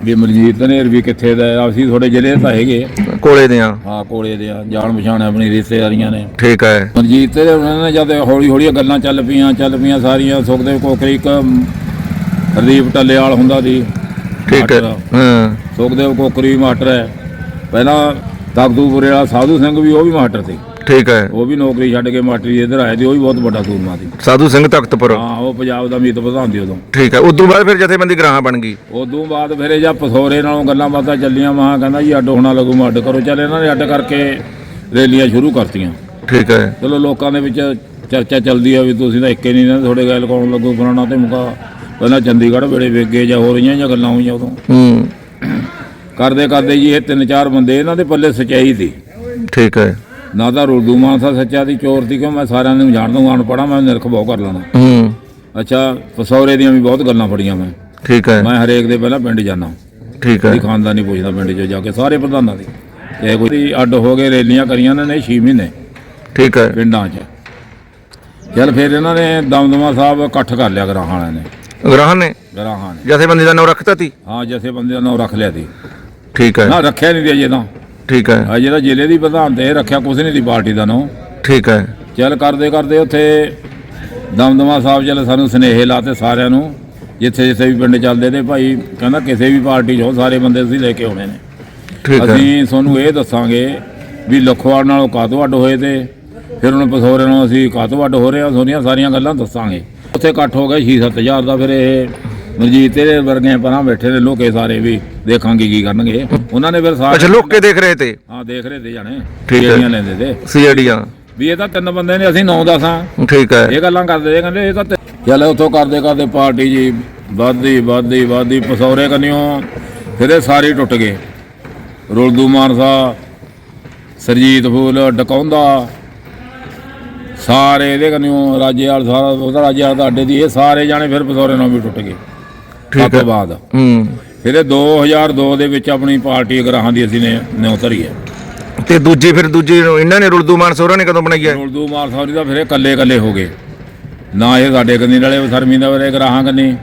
S2: ਵੀ ਮਨਜੀਤ ਨੇ ਵੀ ਕਿੱਥੇ ਦਾ ਹੈ? ਅਸੀਂ ਥੋੜੇ ਜ਼ਿਲ੍ਹੇ ਤਾਂ ਹੈਗੇ।
S1: ਕੋਲੇ ਦੇ ਆ।
S2: ਹਾਂ ਕੋਲੇ ਦੇ ਆ। ਜਾਣ ਪਛਾਣ ਆਪਣੀ ਰਿਸ਼ਤੇਦਾਰੀਆਂ ਨੇ।
S1: ਠੀਕ ਹੈ।
S2: ਮਨਜੀਤ ਤੇ ਉਹਨਾਂ ਨੇ ਜਦ ਹੌਲੀ ਹੌਲੀ ਗੱਲਾਂ ਚੱਲ ਪਈਆਂ ਚੱਲ ਪਈਆਂ ਸਾਰੀਆਂ ਸੁਖਦੇਵ ਕੋਕਰੀ ਇੱਕ ਹਰਦੀਪ ਟੱਲੇਵਾਲ ਹੁੰਦਾ ਸੀ।
S1: ਠੀਕ ਹੈ।
S2: ਮਾਸਟਰ।
S1: ਹਾਂ।
S2: ਸੁਖਦੇਵ ਕੋਕਰੀ ਮਾਸਟਰ ਹੈ। ਪਹਿਲਾਂ ਤਖਤੂਪੁਰੇ ਵਾਲਾ ਸਾਧੂ ਸਿੰਘ ਵੀ ਉਹ ਵੀ ਮਾਸਟਰ ਸੀ।
S1: ਠੀਕ ਹੈ।
S2: ਉਹ ਵੀ ਨੌਕਰੀ ਛੱਡ ਕੇ ਮਾਸਟਰੀ ਇੱਧਰ ਆਏ ਤੇ ਉਹ ਵੀ ਬਹੁਤ ਵੱਡਾ ਸੂਰਮਾ ਸੀ
S1: ਸਾਧੂ ਸਿੰਘ ਤਖਤਪੁਰ।
S2: ਹਾਂ ਉਹ ਪੰਜਾਬ ਦਾ ਮੀਤ ਪ੍ਰਧਾਨ ਸੀ ਉਦੋਂ।
S1: ਠੀਕ ਹੈ ਉਦੋਂ ਬਾਅਦ ਫਿਰ ਜਥੇਬੰਦੀ ਗਰਾਹਾਂ ਬਣ ਗਈ।
S2: ਉਦੋਂ ਬਾਅਦ ਫਿਰ ਇਹ ਜਾਂ ਪਸੋਰੇ ਨਾਲੋਂ ਗੱਲਾਂ ਬਾਤਾਂ ਚੱਲੀਆਂ ਮਹਾ ਕਹਿੰਦਾ ਜੀ ਅੱਡ ਹੋਣਾ ਲੱਗੂ ਮੈਂ ਅੱਡ ਕਰੋ। ਚੱਲ ਇਹਨਾਂ ਨੇ ਅੱਡ ਕਰਕੇ ਰੈਲੀਆਂ ਸ਼ੁਰੂ ਕਰਤੀਆਂ।
S1: ਠੀਕ ਹੈ।
S2: ਚਲੋ ਲੋਕਾਂ ਦੇ ਵਿੱਚ ਚਰਚਾ ਚੱਲਦੀ ਆ ਵੀ ਤੁਸੀਂ ਤਾਂ ਇੱਕੇ ਨਹੀਂ ਨਾ ਤੁਹਾਡੇ ਗੱਲ ਕੌਣ ਲੱਗੂ ਫਲਾਣਾ ਤੇ ਮੁਕਾ ਪਹਿਲਾਂ ਚੰਡੀਗੜ੍ਹ ਵੇਲੇ ਵੇਗੇ ਜਾਂ ਹੋ ਰਹੀਆਂ ਜਾਂ ਗੱਲਾਂ ਹੋਈਆਂ ਉਦੋਂ।
S1: ਹੂੰ।
S2: ਕਰਦੇ ਕਰਦੇ ਜੀ ਇਹ ਤਿੰਨ ਚਾਰ ਬੰਦੇ ਇਹਨਾਂ ਦੇ ਪੱਲੇ ਸਚਾਈ ਸੀ।
S1: ਠੀਕ ਹੈ।
S2: ਨਾ ਤਾਂ ਰੁਲਦੂ ਮਾਨਸਾ ਸੱਚਾ ਦੀ ਚੋਰ ਸੀ ਕਿਉਂ? ਮੈਂ ਸਾਰਿਆਂ ਨੂੰ ਜਾਣਦਾ ਹਾਂ ਅਨਪੜ੍ਹਾਂ ਮੈਂ ਨਿਰਖ ਬਹੁਤ ਕਰ ਲੈਣਾ
S1: ਹੂੰ।
S2: ਅੱਛਾ ਪਸੌਰੇ ਦੀਆਂ ਵੀ ਬਹੁਤ ਗੱਲਾਂ ਫੜੀਆਂ ਮੈਂ।
S1: ਠੀਕ ਹੈ।
S2: ਮੈਂ ਹਰੇਕ ਦੇ ਪਹਿਲਾਂ ਪਿੰਡ ਜਾਣਾ
S1: ਠੀਕ ਹੈ।
S2: ਖਾਨਦਾਨੀ ਪੁੱਛਦਾ ਪਿੰਡ 'ਚ ਜਾ ਕੇ ਸਾਰੇ ਪ੍ਰਧਾਨਾਂ ਦੀ। ਇਹ ਕੋਈ ਅੱਡ ਹੋ ਗਏ ਰੈਲੀਆਂ ਕਰੀਆਂ ਇਹਨਾਂ ਨੇ 6 ਮਹੀਨੇ
S1: ਠੀਕ ਹੈ।
S2: ਪਿੰਡਾਂ 'ਚ। ਚੱਲ ਫਿਰ ਇਹਨਾਂ ਨੇ ਦਮਦਮਾ ਸਾਹਿਬ ਇਕੱਠ ਕਰ ਲਿਆ ਗਰਾਹਾਂ ਵਾਲਿਆਂ ਨੇ।
S1: ਗਰਾਹਾਂ ਨੇ?
S2: ਗਰਾਹਾਂ ਨੇ।
S1: ਜਥੇਬੰਦੀ ਦਾ ਨਾਮ ਰੱਖਤਾ ਤੀ?
S2: ਹਾਂ ਜਥੇ ਬੰਦੇ ਦਾ ਨਾਮ ਰੱਖ ਲਿਆ ਸੀ।
S1: ਠੀਕ ਹੈ।
S2: ਨਾ ਰੱਖਿਆ ਨਹੀਂ ਸੀ ਅਜੇ ਤਾਂ।
S1: ਠੀਕ ਹੈ।
S2: ਅਜੇ ਤਾਂ ਜ਼ਿਲ੍ਹੇ ਦੀ ਪ੍ਰਧਾਨ ਤੇ ਰੱਖਿਆ ਕੁਛ ਨਹੀਂ ਦੀ ਪਾਰਟੀ ਦਾ ਨਾਮ।
S1: ਠੀਕ ਹੈ।
S2: ਚੱਲ ਕਰਦੇ ਕਰਦੇ ਉੱਥੇ ਦਮਦਮਾ ਸਾਹਿਬ ਚੱਲ ਸਾਨੂੰ ਸਨੇਹੇ ਲਾਤੇ ਸਾਰਿਆਂ ਨੂੰ ਜਿੱਥੇ ਜਿੱਥੇ ਵੀ ਪਿੰਡ ਚੱਲਦੇ ਤੇ ਭਾਈ ਕਹਿੰਦਾ ਕਿਸੇ ਵੀ ਪਾਰਟੀ 'ਚੋਂ ਸਾਰੇ ਬੰਦੇ ਤੁਸੀਂ ਲੈ ਕੇ ਆਉਣੇ ਨੇ।
S1: ਠੀਕ ਹੈ।
S2: ਅਸੀਂ ਤੁਹਾਨੂੰ ਇਹ ਦੱਸਾਂਗੇ ਵੀ ਲਖਵਾੜ ਨਾਲੋਂ ਕਾਹਤੋਂ ਅੱਡ ਹੋਏ ਤੇ ਫਿਰ ਉਹਨੂੰ ਪਸੋਰੇ ਨੂੰ ਅਸੀਂ ਕਾਹਤੋਂ ਅੱਡ ਹੋ ਰਹੇ ਹਾਂ ਸੋਨੀਆਂ ਸਾਰੀਆਂ ਗੱਲਾਂ ਦੱਸਾਂਗੇ। ਉੱਥੇ ਇਕੱਠ ਹੋ ਗਿਆ 6-7000 ਦਾ ਫਿਰ ਇਹ ਮਨਜੀਤ ਤੇਰੇ ਵਰਗੇ ਪਰਾਂ ਬੈਠੇ ਨੇ ਲੋਕੇ ਸਾਰੇ ਵੀ ਦੇਖਾਂਗੇ ਕੀ ਕਰਨਗੇ। ਉਹਨਾਂ ਨੇ ਫਿਰ
S1: ਅੱਛਾ
S2: ਸਾਰੇ
S1: ਲੋਕ ਕੇ ਦੇਖ ਰਹੇ ਤੇ?
S2: ਹਾਂ ਦੇਖ ਰਹੇ ਤੇ ਜਾਣੇ
S1: ਠੀਕ ਹੈ।
S2: ਕਿਹੜੀਆਂ ਲੈਂਦੇ ਤੇ।
S1: ਸੀਆਈਡੀਆਂ।
S2: ਵੀ ਇਹ ਤਾਂ ਤਿੰਨ ਬੰਦੇ ਨੇ ਅਸੀਂ 9 10 ਆ
S1: ਠੀਕ ਹੈ।
S2: ਇਹ ਗੱਲਾਂ ਕਰਦੇ ਇਹ ਕਹਿੰਦੇ ਇਹ ਤਾਂ ਚੱਲ ਉੱਥੋਂ ਕਰਦੇ ਕਰਦੇ ਪਾਰਟੀ ਜੀ ਵੱਧਦੀ ਵੱਧਦੀ ਵੱਧਦੀ ਪਸੌਰੇ ਕੰਨਿਓ। ਫਿਰ ਇਹ ਸਾਰੇ ਹੀ ਟੁੱਟ ਗਏ। ਰੁਲਦੂ ਮਾਨਸਾ ਸਰਜੀਤ ਫੂਲ ਡਕਾਉਂਦਾ ਸਾਰੇ ਇਹਦੇ ਕੰਨਿਓ ਰਾਜੇਵਾਲ ਸਾਰਾ ਉਹਦਾ ਰਾਜੇਵਾਲ ਦਾ ਅੱਡੇ ਦੀ ਇਹ ਸਾਰੇ ਜਾਣੇ ਫਿਰ ਪਸੌਰੇ ਨਾਲ ਵੀ ਟੁੱਟ ਗਏ।
S1: ਠੀਕ ਹੈ।
S2: ਬਾਅਦ।
S1: ਹੂੰ।
S2: ਫਿਰ ਇਹ 2002 ਦੇ ਵਿੱਚ ਆਪਣੀ ਪਾਰਟੀ ਗਰਾਹਾਂ ਦੀ ਅਸੀਂ ਨੇ ਨਿਉ ਧਰੀ ਹੈ।
S1: ਤੇ ਦੂਜੀ ਫਿਰ ਦੂਜੀ ਨੂੰ ਇਹਨਾਂ ਨੇ ਰੁਲਦੂ ਮਾਨ ਸੋਹਰਾ ਨੇ ਕਦੋਂ ਬਣਾਈ ਹੈ?
S2: ਰੁਲਦੂ ਮਾਨਸਾ ਦਾ ਫਿਰ ਇਹ ਕੱਲੇ ਕੱਲੇ ਹੋ ਗਏ। ਨਾ ਇਹ ਸਾਡੇ ਕੰਨੀ ਨਾਲੇ ਸਰਮੀ ਦਾ ਵਰੇ ਗਰਾਹਾਂ ਕੰਨੀ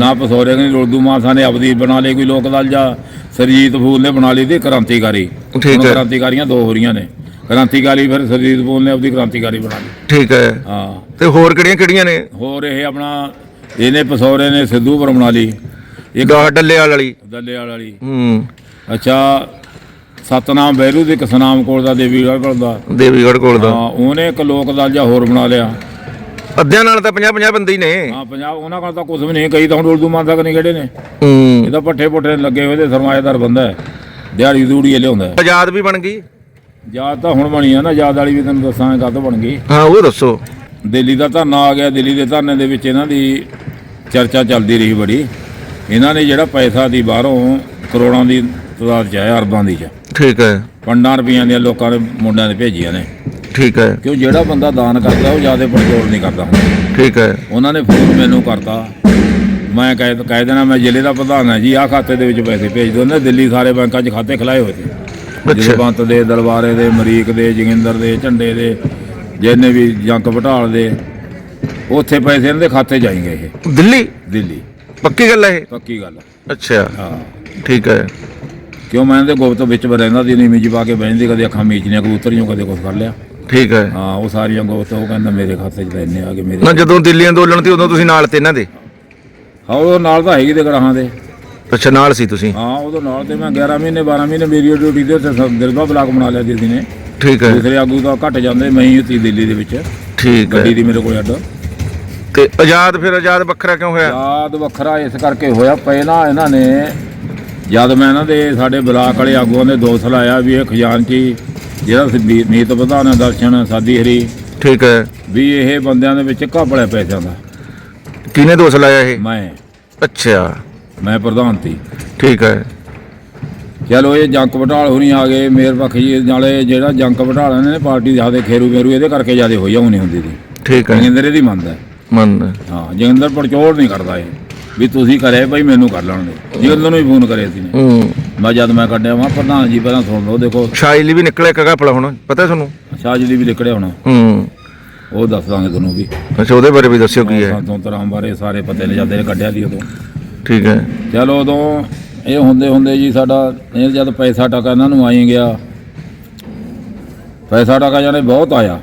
S2: ਨਾ ਪਸੋਰੇ ਨਹੀਂ ਰੁਲਦੂ ਮਾਨਸਾ ਨੇ ਆਪਦੀ ਬਣਾ ਲਈ ਕੋਈ ਲੋਕ ਦਲ ਜਾਂ ਸਰਜੀਤ ਫੂਲ ਨੇ ਬਣਾ ਲਈ ਤੇ ਕ੍ਰਾਂਤੀਕਾਰੀ।
S1: ਠੀਕ ਹੈ।
S2: ਕ੍ਰਾਂਤੀਕਾਰੀਆਂ ਦੋ ਹੋ ਰਹੀਆਂ ਨੇ। ਕ੍ਰਾਂਤੀਕਾਰੀ ਫਿਰ ਸਰਜੀਤ ਫੂਲ ਨੇ ਆਪਦੀ ਕ੍ਰਾਂਤੀਕਾਰੀ ਬਣਾ ਲਈ।
S1: ਠੀਕ ਹੈ।
S2: ਹਾਂ।
S1: ਤੇ ਹੋਰ ਕਿਹੜੀਆਂ ਕਿਹੜੀਆਂ ਨੇ?
S2: ਹੋਰ ਇਹ ਆਪਣਾ ਇਹਨੇ ਪਸੋਰੇ ਨੇ ਸਿੱਧੂਪੁਰ ਬਣਾ ਲਈ। ਇੱਕ
S1: ਡਾ ਡੱਲੇਵਾਲ ਵਾਲੀ।
S2: ਦੱਲੇਵਾਲ ਵਾਲੀ।
S1: ਹੂੰ।
S2: ਅੱਛਾ ਸਤਨਾਮ ਬਹਿਰੂ ਦੇ ਕਸਨਾਮ ਕੋਲ ਦਾ ਦੇਵੀਗੜ੍ਹ ਕੋਲ ਦਾ।
S1: ਦੇਵੀਗੜ੍ਹ ਕੋਲ ਦਾ।
S2: ਹਾਂ ਉਹਨੇ ਇੱਕ ਲੋਕ ਦਲ ਜਾਂ ਹੋਰ ਬਣਾ ਲਿਆ।
S1: ਅੱਧਿਆਂ ਨਾਲ ਤਾਂ 50 50 ਬੰਦੇ ਹੀ ਨੇ।
S2: ਹਾਂ ਪੰਜਾਬ ਉਹਨਾਂ ਕੋਲ ਤਾਂ ਕੁਝ ਵੀ ਨਹੀਂ। ਕਈ ਤਾਂ ਹੁਣ ਉਰਦੂ ਮਾਨਸਾ ਕਨੀ ਕਿਹੜੇ ਨੇ।
S1: ਹੂੰ।
S2: ਇਹ ਤਾਂ ਪੱਠੇ ਪੁੱਠੇ ਲੱਗੇ ਹੋਏ ਤੇ ਸਰਮਾਏਦਾਰ ਬੰਦਾ ਹੈ। ਦਿਹਾੜੀ ਦੂੜੀ ਇਹ ਲਿਆਉਂਦਾ ਹੈ।
S1: ਆਜ਼ਾਦ ਵੀ ਬਣ ਗਈ।
S2: ਯਾਦ ਤਾਂ ਹੁਣ ਬਣੀ ਆ ਨਾ ਯਾਦ ਵਾਲੀ ਵੀ ਤੈਨੂੰ ਦੱਸਾਂਗੇ ਕਦੋਂ ਬਣ ਗਈ।
S1: ਹਾਂ ਉਹ ਦੱਸੋ।
S2: ਦਿੱਲੀ ਦਾ ਧਰਨਾ ਆ ਗਿਆ ਦਿੱਲੀ ਦੇ ਧਰਨੇ ਦੇ ਵਿੱਚ ਇਹਨਾਂ ਦੀ ਚਰਚਾ ਚੱਲਦੀ ਰਹੀ ਬੜੀ। ਇਹਨਾਂ ਨੇ ਜਿਹੜਾ ਪੈਸਾ ਦੀ ਬਾਹਰੋਂ ਕਰੋੜਾਂ ਦੀ ਤਦਾਦ ਚ ਆਇਆ ਅਰਬਾਂ ਦੀ ਚ।
S1: ਠੀਕ ਹੈ।
S2: ਪੰਡਾਂ ਰੁਪਈਆਂ ਦੀਆਂ ਲੋਕਾਂ ਦੇ ਮੁੰਡਿਆਂ ਦੇ ਭੇਜੀਆਂ ਨੇ।
S1: ਠੀਕ ਹੈ।
S2: ਕਿਉਂ ਜਿਹੜਾ ਬੰਦਾ ਦਾਨ ਕਰਦਾ ਉਹ ਜ਼ਿਆਦਾ ਪੜਚੋਲ ਨਹੀਂ ਕਰਦਾ।
S1: ਠੀਕ ਹੈ।
S2: ਉਹਨਾਂ ਨੇ ਫੋਨ ਮੈਨੂੰ ਕਰਤਾ। ਮੈਂ ਕਹਿ ਕਹਿ ਦੇਣਾ ਮੈਂ ਜ਼ਿਲ੍ਹੇ ਦਾ ਪ੍ਰਧਾਨ ਹਾਂ ਜੀ ਆਹ ਖਾਤੇ ਦੇ ਵਿੱਚ ਪੈਸੇ ਭੇਜ ਦਿਓ। ਉਹਨੇ ਦਿੱਲੀ ਸਾਰੇ ਬੈਂਕਾਂ 'ਚ ਖਾਤੇ ਖਲਾਏ ਹੋਏ ਸੀ। ਜਸਵੰਤ ਦੇ ਦਲਵਾਰੇ ਦੇ ਮਰੀਕ ਦੇ ਜੋਗਿੰਦਰ ਦੇ ਝੰਡੇ ਦੇ ਜਿੰਨੇ ਵੀ ਜੰਕ ਬਟਾਲ ਦੇ ਉੱਥੇ ਪੈਸੇ ਇਹਨਾਂ ਦੇ ਖਾਤੇ ਜਾਈਂਗੇ ਇਹ।
S1: ਦਿੱਲੀ?
S2: ਦਿੱਲੀ।
S1: ਪੱਕੀ ਗੱਲ ਹੈ ਇਹ?
S2: ਪੱਕੀ ਗੱਲ
S1: ਅੱਛਾ।
S2: ਹਾਂ।
S1: ਠੀਕ ਹੈ।
S2: ਕਿਉਂ ਮੈਂ ਇਹਦੇ ਗੁਪਤ ਵਿੱਚ ਰਹਿੰਦਾ ਦੀ ਨੀਵੀਂ ਜੀ ਪਾ ਕੇ ਬਹਿੰਦੀ ਕਦੇ ਅੱਖਾਂ ਮੀਚਣੀਆਂ ਕਬੂਤਰੀਆਂ ਕਦੇ ਕੁਝ ਕਰ ਲਿਆ।
S1: ਠੀਕ ਹੈ।
S2: ਹਾਂ ਉਹ ਸਾਰੀਆਂ ਗੁਪਤ ਉਹ ਕਹਿੰਦਾ ਮੇਰੇ ਖਾਤੇ 'ਚ ਇੰਨੇ ਆ ਗਏ ਮੇਰੇ
S1: ਨਾ ਜਦੋਂ ਦਿੱਲੀ ਅੰਦੋਲਨ ਤੇ ਉਦੋਂ ਤੁਸੀਂ ਨਾਲ ਤੇ ਇਹਨਾਂ ਦੇ?
S2: ਹਾਂ ਉਹ ਨਾਲ ਤਾਂ ਹੈਗੀ ਤੇ ਗਰਾਹਾਂ ਦੇ।
S1: ਅੱਛਾ ਨਾਲ ਸੀ ਤੁਸੀਂ?
S2: ਹਾਂ ਉਹਦੇ ਨਾਲ ਤੇ ਮੈਂ 11 ਮਹੀਨੇ 12 ਮਹੀਨੇ ਮੇਰੀ ਡਿਊਟੀ ਤੇ ਉੱਥੇ ਸਭ ਦਿਲਬਾ ਬਲਾਕ ਬਣਾ ਲਿਆ ਜੀ ਨੇ।
S1: ਠੀਕ ਹੈ।
S2: ਦੂਸਰੇ ਆਗੂ ਤਾਂ ਘਟ ਜਾਂਦੇ ਮੈਂ ਹੀ ਸੀ ਦਿੱਲੀ ਦੇ ਵਿੱਚ।
S1: ਠੀਕ
S2: ਗੱਡੀ
S1: ਹੈ।
S2: ਦੀ ਮੇਰੇ ਕੋਲ ਅੱਡ।
S1: ਤੇ ਆਜ਼ਾਦ ਫਿਰ ਆਜ਼ਾਦ ਵੱਖਰਾ ਕਿਉਂ ਹੋਇਆ?
S2: ਯਾਦ ਵੱਖਰਾ ਇਸ ਕਰਕੇ ਹੋਇਆ ਪਹਿਲਾਂ ਇਹਨਾਂ ਨੇ ਜਦ ਮੈਂ ਇਹਨਾਂ ਦੇ ਸਾਡੇ ਬਲਾਕ ਵਾਲੇ ਆਗੂਆਂ ਦੇ ਦੋਸ਼ ਲਾਇਆ ਵੀ ਇਹ ਖਜ਼ਾਨਚੀ ਜਿਹੜਾ ਸੀ ਨੀਤ ਪ੍ਰਧਾਨ ਦਰਸ਼ਨ ਸਾਦੀ ਹਰੀ
S1: ਠੀਕ ਹੈ।
S2: ਵੀ ਇਹ ਬੰਦਿਆਂ ਦੇ ਵਿੱਚ ਘਪਲਿਆ ਪੈਸਿਆਂ ਦਾ।
S1: ਕਿਹਨੇ ਦੋਸ਼ ਲਾਇਆ ਇਹ?
S2: ਮੈਂ।
S1: ਅੱਛਾ।
S2: ਮੈਂ ਪ੍ਰਧਾਨ ਸੀ।
S1: ਠੀਕ ਹੈ।
S2: ਚਲੋ ਇਹ ਜੰਕ ਬਟਾਲ ਹੋਣੀ ਆ ਗਏ ਮੇਰ ਪੱਖ ਨਾਲੇ ਜਿਹੜਾ ਜੰਕ ਬਟਾਲ ਨੇ ਪਾਰਟੀ ਜਿਆਦੇ ਖੇਰੂ ਮੇਰੂ ਇਹਦੇ ਕਰਕੇ ਜਿਆਦੇ ਹੋਈ ਨਹੀਂ ਹੁੰਦੀ ਸੀ
S1: ਠੀਕ ਹੈ।
S2: ਜਗਿੰਦਰ ਇਹਦੀ ਮੰਨਦਾ ਹੈ।
S1: ਮੰਨ
S2: ਹਾਂ। ਜਗਿੰਦਰ ਪੜਚੋੜ ਨਹੀਂ ਕਰਦਾ ਇਹ ਵੀ ਤੁਸੀਂ ਕਰੇ ਭਾਈ ਮੈਨੂੰ ਕਰ ਲੈਣ ਦੇ ਜਗਿੰਦਰ ਨੂੰ ਹੀ ਫੋਨ ਕਰੇ ਸੀ ਨੇ।
S1: ਹੂੰ।
S2: ਮੈਂ ਜਦ ਮੈਂ ਕੱਢਿਆ ਮੈਂ ਪ੍ਰਧਾਨ ਜੀ ਪਹਿਲਾਂ ਸੁਣ ਲਓ ਦੇਖੋ।
S1: ਸ਼ਾਇਲੀ ਵੀ ਨਿਕਲਿਆ ਕਗਾ ਭਲਾ ਹੁਣ ਪਤਾ ਤੁਹਾਨੂੰ?
S2: ਸ਼ਾਹਜਲੀ ਵੀ ਲਿਖੜਿਆ ਹੋਣਾ।
S1: ਹੂੰ।
S2: ਉਹ ਦੱਸ ਦਾਂਗੇ ਤੁਹਾਨੂੰ ਵੀ।
S1: ਅੱਛਾ ਉਹਦੇ ਬਾਰੇ ਵੀ ਦੱਸਿਓ ਕੀ ਹੈ।
S2: ਸੰਤੋਂ ਤਰਾਮ ਬਾਰੇ ਸਾਰੇ ਪਤੇ ਨੇ ਜਾਂਦੇ ਨੇ ਕੱਢਿਆ ਦੀ ਉਦੋਂ।
S1: ਠੀਕ ਹੈ।
S2: ਚਲੋ ਉਦੋਂ ਇਹ ਹੁੰਦੇ ਹੁੰਦੇ ਜੀ ਸਾਡਾ ਇਹ ਜਦ ਪੈਸਾ ਟਕਾ ਇਹਨਾਂ ਨੂੰ ਆਈ ਗਿਆ। ਪੈਸਾ ਟਕਾ ਜਾਨੇ ਬਹੁਤ ਆਇਆ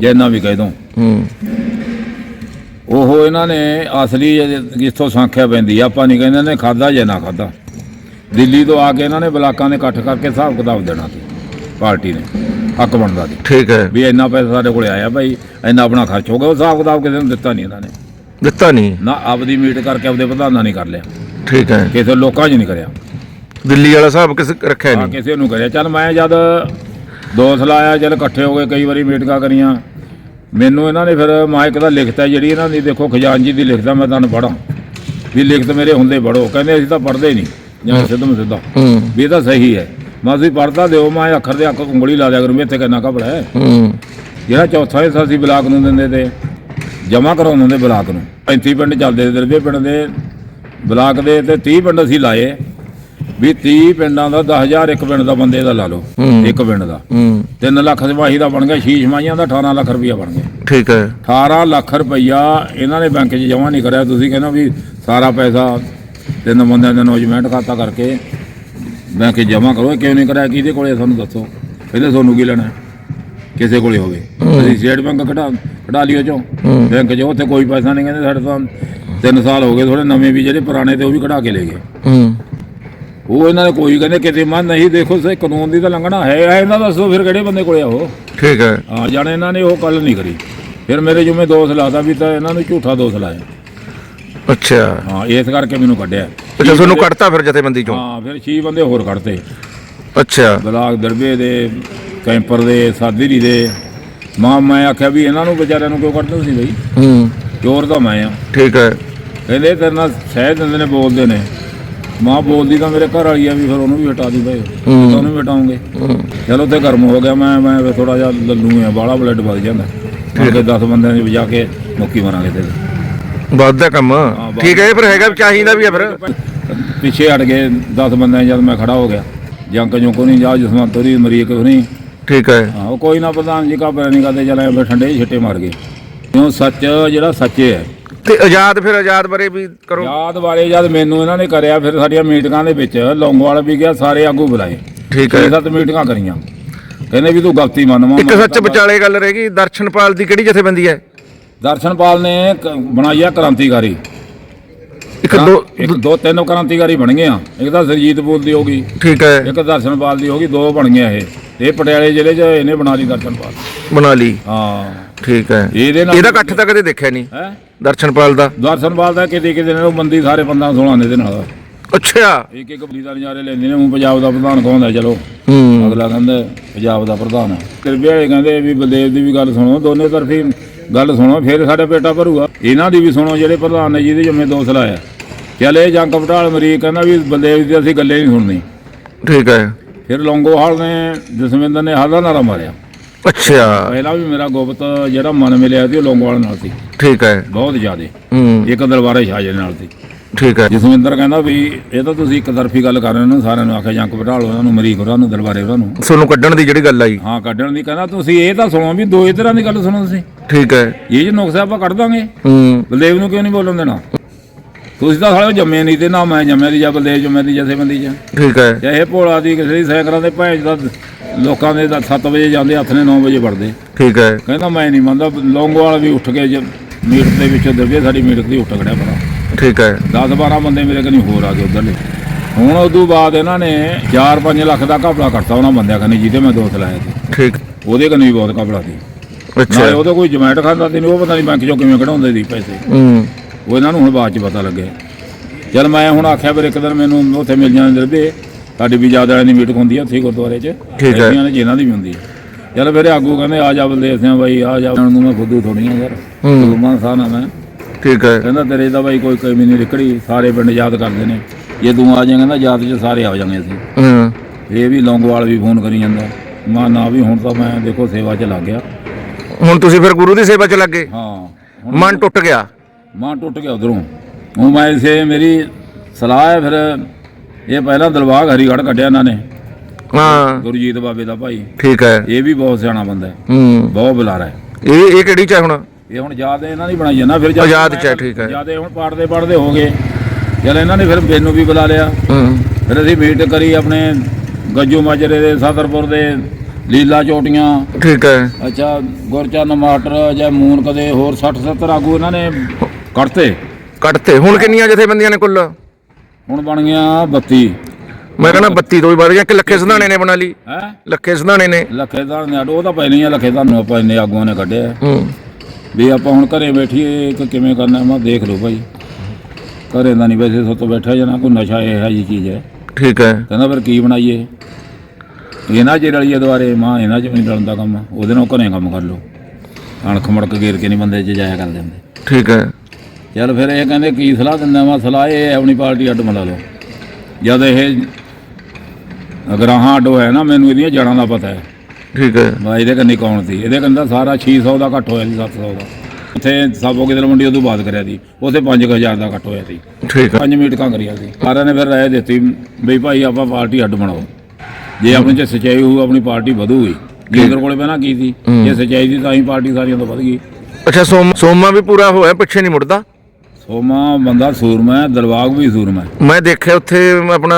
S2: ਜਿੰਨਾ ਵੀ ਕਹਿ ਦੋ। ਉਹ ਇਹਨਾਂ ਨੇ ਅਸਲੀ ਜਿੱਥੋਂ ਸੰਖਿਆ ਪੈਂਦੀ ਆਪਾਂ ਨਹੀਂ ਕਹਿੰਦੇ ਨੇ ਖਾਦਾ ਜਾਂ ਨਾ ਖਾਦਾ ਦਿੱਲੀ ਤੋਂ ਆ ਕੇ ਇਹਨਾਂ ਨੇ ਬਲਾਕਾਂ ਦੇ ਇਕੱਠ ਕਰਕੇ ਹਿਸਾਬ ਕਿਤਾਬ ਦੇਣਾ ਸੀ ਪਾਰਟੀ ਨੇ ਹੱਕ ਬਣਦਾ ਸੀ।
S1: ਠੀਕ ਹੈ।
S2: ਵੀ ਇੰਨਾ ਪੈਸਾ ਸਾਡੇ ਕੋਲੇ ਆਇਆ ਭਾਈ ਇੰਨਾ ਆਪਣਾ ਖਰਚ ਹੋ ਗਿਆ ਉਹ ਹਿਸਾਬ ਕਿਤਾਬ ਕਿਸੇ ਨੂੰ ਦਿੱਤਾ ਨਹੀਂ ਇਹਨਾਂ ਨੇ।
S1: ਦਿੱਤਾ ਨਹੀਂ।
S2: ਨਾ ਆਪਦੀ ਮੀਟ ਕਰਕੇ ਆਪਦੇ ਪ੍ਰਧਾਨਾਂ ਨਹੀਂ ਕਰ ਲਿਆ।
S1: ਠੀਕ ਹੈ।
S2: ਕਿਸੇ ਲੋਕਾਂ 'ਚ ਨਹੀਂ ਕਰਿਆ।
S1: ਦਿੱਲੀ ਵਾਲਾ ਹਿਸਾਬ ਕਿਸ ਰੱਖਿਆ
S2: ਹਾਂ
S1: ਨਹੀਂ?
S2: ਕਿਸੇ ਨੂੰ ਕਰਿਆ। ਚੱਲ ਮੈਂ ਜਦ ਦੋਸਤ ਲਾਇਆ ਚੱਲ ਇਕੱਠੇ ਹੋ ਗਏ ਕਈ ਵਾਰੀ ਮੀਟਿੰਗਾਂ ਕਰੀਆਂ। ਮੈਨੂੰ ਇਹਨਾਂ ਨੇ ਫਿਰ ਮਾਈਕ ਦਾ ਲਿਖਤਾ ਜਿਹੜੀ ਇਹਨਾਂ ਦੀ ਦੇਖੋ ਖਜ਼ਾਨਜੀ ਦੀ ਲਿਖਦਾ ਮੈਂ ਤੁਹਾਨੂੰ ਪੜਾਂ ਵੀ ਲਿਖਤ ਮੇਰੇ ਹੁੰਦੇ ਪੜੋ ਕਹਿੰਦੇ ਅਸੀਂ ਤਾਂ ਪੜਦੇ ਨਹੀਂ ਜਾਂ ਸਿੱਧਮ ਸਿੱਧਾ।
S1: ਹੂੰ।
S2: ਵੀ ਇਹ ਤਾਂ ਸਹੀ ਹੈ। ਮੈਂ ਤੁਸੀਂ ਪੜਦਾ ਦਿਓ ਮੈਂ ਅੱਖਰ ਦੇ ਅੱਖ ਉਂਗਲੀ ਲਾ ਦਿਆ ਕਰੂੰ ਵੀ ਇੱਥੇ ਕਿੰਨਾ ਕਪੜਾ ਹੈ।
S1: ਹੂੰ।
S2: ਜਿਹੜਾ ਚੌਥਾ ਹਿੱਸਾ ਸੀ ਬਲਾਕ ਨੂੰ ਦਿੰਦੇ ਤੇ ਜਮਾ ਕਰਾਉਂਦੇ ਹੁੰਦੇ ਬਲਾਕ ਨੂੰ। 35 ਪਿੰਡ ਚੱਲਦੇ ਸੀ ਦਰਵੇ ਪਿੰਡ ਦੇ ਬਲਾਕ ਦੇ ਤੇ 30 ਪਿੰਡ ਅਸੀਂ ਲਾਏ। ਵੀ 30 ਪਿੰਡਾਂ ਦਾ 10000 ਇੱਕ ਪਿੰਡ ਦਾ ਬੰਦੇ ਦਾ ਲਾ ਲਓ। ਇੱਕ ਪਿੰਡ ਦਾ।
S1: ਹੂੰ।
S2: 3 ਲੱਖ ਸਮਾਹੀ ਦਾ ਬਣ ਗਿਆ ਸ਼ੀਸ਼ ਮਾਈਆਂ ਦਾ 18 ਲੱਖ ਰੁਪਇਆ ਬਣ ਗਿਆ।
S1: ਠੀਕ ਹੈ।
S2: 18 ਲੱਖ ਰੁਪਇਆ ਇਹਨਾਂ ਨੇ ਬੈਂਕ 'ਚ ਜਮਾ ਨਹੀਂ ਕਰਿਆ। ਤੁਸੀਂ ਕਹਿੰਦੇ ਵੀ ਸਾਰਾ ਪੈਸਾ ਤਿੰਨ ਬੰਦਿਆਂ ਦਾ ਨੋਜਮੈਂਟ ਖਾਤਾ ਕਰਕੇ ਬੈਂਕ 'ਚ ਜਮਾ ਕਰੋ। ਕਿਉਂ ਨਹੀਂ ਕਰਿਆ? ਕਿਹਦੇ ਕੋਲੇ ਸਾਨੂੰ ਦੱਸੋ। ਪਹਿਲੇ ਤੁਹਾਨੂੰ ਕੀ ਲੈਣਾ? ਕਿਸੇ ਕੋਲੇ ਹੋਵੇ। ਅਸੀਂ ਸਟੇਟ ਬੈਂਕ ਕਢਾ ਕਢਾ ਲਿਓ ਚੋਂ। ਬੈਂਕ 'ਚ ਉੱਥੇ ਕੋਈ ਪੈਸਾ ਨਹੀਂ ਕਹਿੰਦੇ ਸਾਡੇ ਤਾਂ। 3 ਸਾਲ ਹੋ ਗਏ ਥੋੜੇ ਨਵੇਂ ਵੀ ਜਿਹੜੇ ਪੁਰਾਣੇ ਤੇ ਉਹ ਵੀ ਕਢਾ ਕੇ ਲੈ ਗਏ।
S1: ਹੂੰ।
S2: ਉਹ ਇਹਨਾਂ ਨੇ ਕੋਈ ਕਹਿੰਦੇ ਕਿਤੇ ਮਨ ਨਹੀਂ ਦੇਖੋ ਸੇ ਕਾਨੂੰਨ ਦੀ ਤਾਂ ਲੰਘਣਾ ਹੈ ਹੈ ਇਹਨਾਂ ਦਾ ਦੱਸੋ ਫਿਰ ਕਿਹੜੇ ਬੰਦੇ ਕੋਲੇ ਆ ਉਹ?
S1: ਠੀਕ ਹੈ।
S2: ਹਾਂ ਜਾਣੇ ਇਹਨਾਂ ਨੇ ਉਹ ਕੱਲ ਨਹੀਂ ਕਰੀ। ਫਿਰ ਮੇਰੇ ਜੁਮੇ ਦੋਸ਼ ਲਾਤਾ ਵੀ ਤਾਂ ਇਹਨਾਂ ਨੂੰ ਝੂਠਾ ਦੋਸ਼ ਲਾਇਆ।
S1: ਅੱਛਾ।
S2: ਹਾਂ ਇਸ ਕਰਕੇ ਮੈਨੂੰ ਕੱਢਿਆ।
S1: ਅੱਛਾ ਤੁਹਾਨੂੰ ਕੱਢਤਾ ਫਿਰ ਜਥੇਬੰਦੀ ਚੋਂ?
S2: ਹਾਂ ਫਿਰ 6 ਬੰਦੇ ਹੋਰ ਕੱਢਤੇ।
S1: ਅੱਛਾ।
S2: ਬਲਾਕ ਦਰਬੇ ਦੇ ਕੈਂਪਰ ਦੇ ਸਾਧੀਰੀ ਦੇ। ਮਾਂ ਮੈਂ ਆਖਿਆ ਵੀ ਇਹਨਾਂ ਨੂੰ ਵਿਚਾਰਿਆਂ ਨੂੰ ਕਿਉਂ ਕੱਢਦੇ ਤੁਸੀਂ ਬਈ?
S1: ਹੂੰ।
S2: ਚੋਰ ਤਾਂ ਮੈਂ ਆ।
S1: ਠੀਕ ਹੈ।
S2: ਕਹਿੰਦੇ ਤੇਰੇ ਨਾਲ ਸਹਿ ਦਿੰਦੇ ਨੇ ਬੋਲਦੇ ਨੇ। ਮਾਂ ਬੋਲਦੀ ਤਾਂ ਮੇਰੇ ਘਰ ਵਾਲੀ ਆ ਵੀ ਫਿਰ ਉਹਨੂੰ ਵੀ ਹਟਾ ਦੀ ਭਾਈ। ਤਾਂ ਉਹਨੂੰ ਵੀ ਹਟਾਉਂਗੇ। ਚਲੋ ਤੇ ਗਰਮ ਹੋ ਗਿਆ ਮੈਂ ਮੈਂ ਥੋੜਾ ਜਿਹਾ ਲੱਲੂ ਆ ਬਾਹਲਾ ਬਲੱਡ ਵੱਧ ਜਾਂਦਾ। ਕਿ 10 ਬੰਦਿਆਂ ਨੇ ਵਜਾ ਕੇ ਮੁੱਕੀ ਮਾਰਾਂਗੇ ਤੇ
S1: ਵੱਧਦਾ ਕੰਮ। ਠੀਕ ਹੈ ਫਿਰ ਹੈਗਾ ਚਾਹੀਦਾ ਵੀ ਹੈ ਫਿਰ।
S2: ਪਿੱਛੇ ਹਟ ਗਏ 10 ਬੰਦਿਆਂ ਜਦ ਮੈਂ ਖੜਾ ਹੋ ਗਿਆ। ਜੰਕ ਜੁੰਕ ਨਹੀਂ ਜਾ ਜਸਵੰਤ ਤੋਰੀ ਮਰੀਕ ਨਹੀਂ।
S1: ਠੀਕ ਹੈ।
S2: ਹਾਂ ਕੋਈ ਨਾ ਪ੍ਰਧਾਨ ਜੀ ਘਬਰਾ ਨਹੀਂ ਕਰਦੇ ਚਲੇ ਠੰਡੇ ਛਿੱਟੇ ਮਾਰ ਗਏ। ਕਿਉਂ? ਸੱਚ ਜਿਹੜਾ ਸੱਚੇ ਹੈ।
S1: ਤੇ ਆਜ਼ਾਦ ਫਿਰ ਆਜ਼ਾਦ ਬਾਰੇ ਵੀ ਕਰੋ।
S2: ਯਾਦ ਬਾਰੇ ਜਦ ਮੈਨੂੰ ਇਹਨਾਂ ਨੇ ਕਰਿਆ ਫਿਰ ਸਾਡੀਆਂ ਮੀਟਿੰਗਾਂ ਦੇ ਵਿੱਚ ਲੌਂਗੋਵਾਲ ਵੀ ਗਿਆ ਸਾਰੇ ਆਗੂ ਬੁਲਾਏ।
S1: ਠੀਕ
S2: ਛੇ
S1: ਹੈ
S2: ਸੱਤ ਮੀਟਿੰਗਾਂ ਕਰੀਆਂ। ਕਹਿੰਦੇ ਵੀ ਤੂੰ ਗਲਤੀ ਮੰਨਵਾ
S1: ਇੱਕ ਸੱਚ ਵਿਚਾਲੇ ਗੱਲ ਰਹਿ ਗਈ ਦਰਸ਼ਨਪਾਲ ਦੀ ਕਿਹੜੀ ਜਥੇਬੰਦੀ ਹੈ?
S2: ਦਰਸ਼ਨਪਾਲ ਨੇ ਕ- ਬਣਾਈ ਆ ਕ੍ਰਾਂਤੀਕਾਰੀ।
S1: ਇੱਕ ਦੋ
S2: ਇੱਕ ਦੋ ਤਿੰਨ ਕ੍ਰਾਂਤੀਕਾਰੀ ਬਣ ਗਏ ਆ ਇੱਕ ਤਾਂ ਸਰਜੀਤ ਬੋਲ ਦੀ ਹੋ ਗਈ।
S1: ਠੀਕ ਹੈ।
S2: ਇੱਕ ਦਰਸ਼ਨਪਾਲ ਦੀ ਹੋ ਗਈ ਦੋ ਬਣ ਗਏ ਇਹ। ਇਹ ਪਟਿਆਲੇ ਜ਼ਿਲ੍ਹੇ 'ਚ ਇਹਨੇ ਬਣਾ ਲਈ ਦਰਸ਼ਨਪਾਲ।
S1: ਬਣਾ ਲਈ।
S2: ਹਾਂ।
S1: ਠੀਕ ਹੈ।
S2: ਇਹਦੇ ਨਾਲ
S1: ਇਹਦਾ ਇਕੱਠ ਤਾਂ ਕਦੇ ਦੇਖਿਆ ਨਹੀਂ?
S2: ਹੈ?
S1: ਦਰਸ਼ਨਪਾਲ ਦਾ?
S2: ਦਰਸ਼ਨਪਾਲ ਦਾ ਕਿਤੇ ਕਿਤੇ ਨੇ ਉਹ ਬੰਦੀ ਸਾਰੇ 15 16 ਨੇ ਦੇ ਨਾਲ।
S1: ਅੱਛਾ।
S2: ਇੱਕ ਇੱਕ ਬੰਦੀ ਦਾ ਨਜ਼ਾਰੇ ਲੈਂਦੇ ਨੇ ਉਹ ਪੰਜਾਬ ਦਾ ਪ੍ਰਧਾਨ ਕਹਾਉਂਦਾ ਚਲੋ।
S1: ਹੂੰ।
S2: ਅਗਲਾ ਕਹਿੰਦਾ ਪੰਜਾਬ ਦਾ ਪ੍ਰਧਾਨ ਹੈ। ਕਿਰਪੇ ਵਾਲੇ ਕਹਿੰਦੇ ਵੀ ਬਲਦੇਵ ਦੀ ਵੀ ਗੱਲ ਸੁਣੋ ਦੋਨੇ ਤਰਫੀ ਗੱਲ ਸੁਣੋ ਫਿਰ ਸਾਡਾ ਪੇਟਾ ਭਰੂਗਾ। ਇਹਨਾਂ ਦੀ ਵੀ ਸੁਣੋ ਜਿਹੜੇ ਪ੍ਰਧਾਨ ਨੇ ਜਿਹਦੇ ਜੰਮੇ ਦੋਸ਼ ਲਾਇਆ ਚੱਲ ਇਹ ਜੰਗ ਪਟਾਲ ਮਰੀਕ ਕਹਿੰਦਾ ਵੀ ਬਲਦੇਵ ਦੀ ਅਸੀਂ ਗੱਲੇ ਨਹੀਂ ਸੁਣਨੀ।
S1: ਠੀਕ ਹੈ।
S2: ਫਿਰ ਲੌਂਗੋਵਾਲ ਨੇ ਜਸਵਿੰਦਰ ਨੇ ਹਾਦਾ ਨਾਰਾ ਮਾਰਿਆ।
S1: ਅੱਛਾ।
S2: ਪਹਿਲਾਂ ਵੀ ਮੇਰਾ ਗੁਪਤ ਜਿਹੜਾ ਮਨ ਮਿਲਿਆ ਸੀ ਉਹ ਲੌਂਗੋਵਾਲ ਨਾਲ ਸੀ।
S1: ਠੀਕ ਹੈ।
S2: ਬਹੁਤ ਜ਼ਿਆਦੇ।
S1: ਹੂੰ।
S2: ਇੱਕ ਦਰਬਾਰੇ ਸ਼ਾਹਜੇ ਨਾਲ ਸੀ।
S1: ਠੀਕ ਹੈ।
S2: ਜਸਵਿੰਦਰ ਕਹਿੰਦਾ ਵੀ ਇਹ ਤਾਂ ਤੁਸੀਂ ਇੱਕ ਤਰਫੀ ਗੱਲ ਕਰ ਰਹੇ ਹੋ ਸਾਰਿਆਂ ਨੂੰ ਆਖਿਆ ਜੰਗ ਪਟਾਲ ਉਹਨਾਂ ਨੂੰ ਮਰੀਕ ਉਹਨਾਂ ਨੂੰ ਦਰਬਾਰੇ ਉਹਨਾਂ ਨੂੰ।
S1: ਤੁਹਾਨੂੰ ਕੱਢਣ ਦੀ ਜਿਹੜੀ ਗੱਲ ਆਈ।
S2: ਹਾਂ ਕੱਢਣ ਦੀ ਕਹਿੰਦਾ ਤੁਸੀਂ ਇਹ ਤਾਂ ਸੁਣੋ ਵੀ ਦੋ ਤਰ੍ਹਾਂ ਦੀ ਗੱਲ ਸੁਣੋ ਤੁਸੀਂ।
S1: ਠੀਕ ਹੈ।
S2: ਇਹ ਜੇ ਨੁਕਸਾ ਆਪਾਂ ਕੱਢ ਦਾਂਗੇ।
S1: ਹੂੰ।
S2: ਬਲਦੇਵ ਨੂੰ ਕਿਉਂ ਨਹੀਂ ਬੋਲਣ ਦੇਣਾ? ਤੁਸੀਂ ਤਾਂ ਸਾਲੇ ਜੰਮੇ ਨਹੀਂ ਤੇ ਨਾ ਮੈਂ ਜੰਮਿਆ ਦੀ ਜਾਂ ਬਲਦੇਵ ਜੰਮਿਆ ਦੀ ਜਥੇਬੰਦੀ ਚ।
S1: ਠੀਕ ਹੈ।
S2: ਚਾਹੇ ਭੋਲਾ ਦੀ ਕਿਸੇ ਦੀ ਸਾਈਕਲਾਂ ਦੇ ਭੈਣ ਦਾ ਲੋਕਾਂ ਦੇ 7 ਵਜੇ ਜਾਂਦੇ ਹੱਥ ਨੇ 9 ਵਜੇ ਵੜਦੇ।
S1: ਠੀਕ ਹੈ।
S2: ਕਹਿੰਦਾ ਮੈਂ ਨਹੀਂ ਮੰਨਦਾ ਲੌਂਗੋਵਾਲ ਵੀ ਉੱਠ ਕੇ ਜ- ਮੀਟ ਦੇ ਵਿੱਚੋਂ ਦਬੇ ਸਾਡੀ ਮੀਟ ਦੀ ਉੱਠ ਖੜਿਆ ਬੜਾ।
S1: ਠੀਕ ਹੈ।
S2: 10 12 ਬੰਦੇ ਮੇਰੇ ਕਨੀ ਹੋਰ ਆ ਗਏ ਉਧਰਲੇ। ਹੁਣ ਉਦੋਂ ਬਾਅਦ ਇਹਨਾਂ ਨੇ 4-5 ਲੱਖ ਦਾ ਘਪਲਾ ਕਰਤਾ ਉਹਨਾਂ ਬੰਦਿਆਂ ਕਨੀ ਜਿਹਦੇ ਮੈਂ ਦੋਸਤ ਲਾਇਆ ਸੀ।
S1: ਠੀਕ।
S2: ਉਹਦੇ ਕਨੀ ਵੀ ਬਹੁਤ ਘਪਲਾ ਸੀ।
S1: ਅੱਛਾ।
S2: ਉਹਦਾ ਕੋਈ ਜਮੈਟ ਖਾਂਦਾ ਸੀ ਨਹੀਂ ਉਹ ਪਤਾ ਨਹੀਂ ਬੈਂਕ ਚੋਂ ਕਿਵੇਂ ਕਢਾਉਂਦੇ ਸੀ ਪੈਸੇ।
S1: ਹੂੰ।
S2: ਉਹ ਇਹਨਾਂ ਨੂੰ ਹੁਣ ਬਾਅਦ ਚ ਪਤਾ ਲੱਗਿਆ। ਚਲ ਮੈਂ ਹੁਣ ਆਖਿਆ ਫਿਰ ਇੱਕ ਦਿਨ ਮੈਨੂੰ ਉੱਥੇ ਮਿਲ ਜਾਣ ਦੇ ਸਾਡੀ ਵੀ ਜ਼ਿਆਦਾ ਵਾਲਿਆਂ ਦੀ ਮੀਟਿੰਗ ਹੁੰਦੀ ਆ ਉੱਥੇ ਹੀ ਗੁਰਦੁਆਰੇ 'ਚ।
S1: ਠੀਕ ਹੈ।
S2: ਹੈਗੀਆਂ ਨੇ ਜਿਨ੍ਹਾਂ ਦੀ ਵੀ ਹੁੰਦੀ ਹੈ ਚਲ ਫਿਰ ਆਗੂ ਕਹਿੰਦੇ ਆ ਜਾ ਬਲਦੇਵ ਸਿੰਘ ਬਾਈ ਆ ਜਾ। ਨੂੰ ਮੈਂ ਫੁੱਦੂ ਥੋੜੀ ਆ ਯਾਰ।
S1: ਹੂੰ।
S2: ਗੁਰਮਾਨ ਸਾਹਿਬ ਨਾਲ ਮੈਂ।
S1: ਠੀਕ ਹੈ।
S2: ਕਹਿੰਦਾ ਤੇਰੇ ਦਾ ਬਾਈ ਕੋਈ ਕਮੀ ਨਹੀਂ ਨਿਕੜੀ ਸਾਰੇ ਪਿੰਡ ਯਾਦ ਕਰਦੇ ਨੇ। ਜੇ ਤੂੰ ਆ ਜਾਏਗਾ ਨਾ ਯਾਦ 'ਚ ਸਾਰੇ ਆ ਜਾਣਗੇ ਅਸੀਂ।
S1: ਹੂੰ।
S2: ਇਹ ਵੀ ਲੌਂਗੋਵਾਲ ਵੀ ਫੋਨ ਕਰੀ ਜਾਂਦਾ। ਮਾ ਨਾ ਵੀ ਹੁਣ ਤਾਂ ਮੈਂ ਦੇਖੋ ਸੇਵਾ 'ਚ ਲੱਗ ਗਿਆ।
S1: ਹੁਣ ਤੁਸੀਂ ਫਿਰ ਗੁਰੂ ਦੀ ਸੇਵਾ 'ਚ ਲੱਗੇ?
S2: ਹਾਂ। ਹੁਣ
S1: ਮਨ ਟੁੱਟ ਗਿਆ?
S2: ਮਾਂ ਟੁੱਟ ਗਿਆ ਉਧਰੋਂ। ਉਹ ਮੈਂ ਇਸੇ ਮੇਰੀ ਸਲਾਹ ਹੈ ਫਿਰ ਇਹ ਪਹਿਲਾਂ ਦਲਵਾਗ ਹਰੀਗੜ੍ਹ ਕੱਢਿਆ ਇਹਨਾਂ ਨੇ।
S1: ਹਾਂ।
S2: ਗੁਰਜੀਤ ਬਾਬੇ ਦਾ ਭਾਈ।
S1: ਠੀਕ ਹੈ।
S2: ਇਹ ਵੀ ਬਹੁਤ ਸਿਆਣਾ ਬੰਦਾ ਹੈ।
S1: ਹੂੰ।
S2: ਬਹੁਤ ਬੁਲਾਰਾ ਹੈ।
S1: ਇਹ ਇਹ ਕਿਹੜੀ ਚ ਹੈ ਹੁਣ?
S2: ਇਹ ਹੁਣ ਯਾਦ ਇਹਨਾਂ ਦੀ ਬਣਾਈ ਜਾਂਦਾ ਫਿਰ ਜਦ
S1: ਆਜ਼ਾਦ ਚ ਹੈ, ਠੀਕ ਹੈ।
S2: ਜਿਆਦੇ ਹੁਣ ਪੜਦੇ ਪੜਦੇ ਹੋ ਗਏ। ਚਲ ਇਹਨਾਂ ਨੇ ਫਿਰ ਮੈਨੂੰ ਵੀ ਬੁਲਾ ਲਿਆ।
S1: ਹੂੰ।
S2: ਫਿਰ ਅਸੀਂ ਮੀਟ ਕਰੀ ਆਪਣੇ ਗੱਜੂ ਮਾਜਰੇ ਦੇ ਸਦਰਪੁਰ ਦੇ ਲੀਲਾ ਚੋਟੀਆਂ।
S1: ਠੀਕ ਹੈ।
S2: ਅੱਛਾ ਗੁਰਚਰਨ ਮਾਟਰ ਜਾਂ ਮੂਨ ਕਦੇ ਹੋਰ 60 70 ਆਗੂ ਇਹਨਾਂ ਨੇ ਕੱਢਤੇ।
S1: ਕੱਟਤੇ ਹੁਣ ਕਿੰਨੀਆਂ ਜਥੇਬੰਦੀਆਂ ਨੇ ਕੁੱਲ?
S2: ਹੁਣ ਬਣ ਗਿਆ 32
S1: ਮੈਂ ਕਹਿੰਦਾ 32 ਤੋਂ ਵੀ ਵੱਧ ਗਿਆ ਕਿ ਲੱਖੇ ਸਿਧਾਣੇ ਨੇ ਬਣਾ ਲਈ।
S2: ਹੈ?
S1: ਲੱਖੇ ਸਿਧਾਣੇ ਨੇ।
S2: ਲੱਖੇਦਾਰ ਨੇ ਉਹ ਤਾਂ ਪੈ ਨਹੀਂ ਆ ਲੱਖੇਦਾਰ ਨੂੰ ਆਪਾਂ ਇੰਨੇ ਆਗੂਆਂ ਨੇ ਕੱਢਿਆ
S1: ਹੂੰ।
S2: ਵੀ ਆਪਾਂ ਹੁਣ ਘਰੇ ਬੈਠੀਏ ਕਿ ਕਿਵੇਂ ਕਰਨਾ ਮੈਂ ਦੇਖ ਲਓ ਭਾਈ। ਘਰੇ ਦਾ ਨਹੀਂ ਵੈਸੇ ਸੋਤੋਂ ਬੈਠਾ ਜਨਾ ਕੋਈ ਨਸ਼ਾ ਇਹੋ ਜਿਹੀ ਚੀਜ਼ ਹੈ।
S1: ਠੀਕ ਹੈ।
S2: ਕਹਿੰਦਾ ਫਿਰ ਕੀ ਬਣਾਈਏ? ਇਹਨਾਂ ਚ ਰਲੀਏ ਦੁਆਰੇ ਮਾਂ ਇਹਨਾਂ ਚ ਵੀ ਨਹੀਂ ਰਲਣ ਦਾ ਕੰਮ। ਉਹਦੇ ਨਾਲ ਘਰੇ ਕੰਮ ਕਰ ਲਓ। ਅਣਖ ਮੜਕ ਗੇਰ ਕੇ ਨਹੀਂ ਬੰਦੇ ਚ ਜਾਇਆ ਕਰ ਦਿੰਦੇ
S1: ਠੀਕ ਹੈ।
S2: ਚੱਲ ਫਿਰ ਇਹ ਕਹਿੰਦੇ ਕੀ ਸਲਾਹ ਦਿੰਦਾ ਮੈਂ ਸਲਾਹ ਇਹ ਆਪਣੀ ਪਾਰਟੀ ਅੱਡ ਬਣਾ ਲਓ। ਜਦ ਇਹ ਅਗਰਾਹਾਂ ਅੱਡ ਹੋਇਆ ਨਾ ਮੈਨੂੰ ਇਹਦੀਆਂ ਜੜਾਂ ਦਾ ਪਤਾ ਹੈ।
S1: ਠੀਕ ਹੈ।
S2: ਮੈਂ ਇਹਦੇ ਕੰਨੀ ਕੌਣ ਸੀ? ਇਹਦੇ ਕੰਦਾ ਸਾਰਾ 600 ਦਾ ਘੱਟ ਹੋਇਆ ਸੀ 700 ਦਾ। ਉੱਥੇ ਸਾਬੋ ਕਿਦਲ ਮੰਡੀ ਉਦੋਂ ਬਾਅਦ ਕਰਿਆ ਸੀ। ਉੱਥੇ 5000 ਦਾ ਘੱਟ ਹੋਇਆ ਸੀ।
S1: ਠੀਕ ਹੈ।
S2: ਪੰਜ ਮੀਟਿੰਗਾਂ ਕਰੀਆਂ ਸੀ। ਸਾਰਿਆਂ ਨੇ ਫਿਰ ਰਾਏ ਦਿੱਤੀ ਬਈ ਭਾਈ ਆਪਾਂ ਪਾਰਟੀ ਅੱਡ ਬਣਾਓ। ਜੇ ਆਪਣੀ ਚ ਸਚਾਈ ਹੋਊ ਆਪਣੀ ਪਾਰਟੀ ਵਧੂਗੀ। ਜੀਂਦਰ ਕੋਲੇ ਪਹਿਲਾਂ ਕੀ ਸੀ? ਜੇ ਸਚਾਈ ਦੀ ਤਾਂ ਹੀ ਪਾਰਟੀ ਸਾਰੀਆਂ ਤੋਂ ਵਧ ਗਈ।
S1: ਅੱਛਾ ਸੋਮ ਸੋਮਾ ਵੀ ਪੂਰਾ ਹੋਇਆ ਪਿੱਛੇ ਨਹੀਂ ਮੁੜਦਾ?
S2: ਸੋਮਾ ਬੰਦਾ ਸੂਰਮਾ ਹੈ, ਦਰਬਾਗ ਵੀ ਸੂਰਮਾ ਹੈ।
S1: ਮੈਂ ਦੇਖਿਆ ਉੱਥੇ ਆਪਣਾ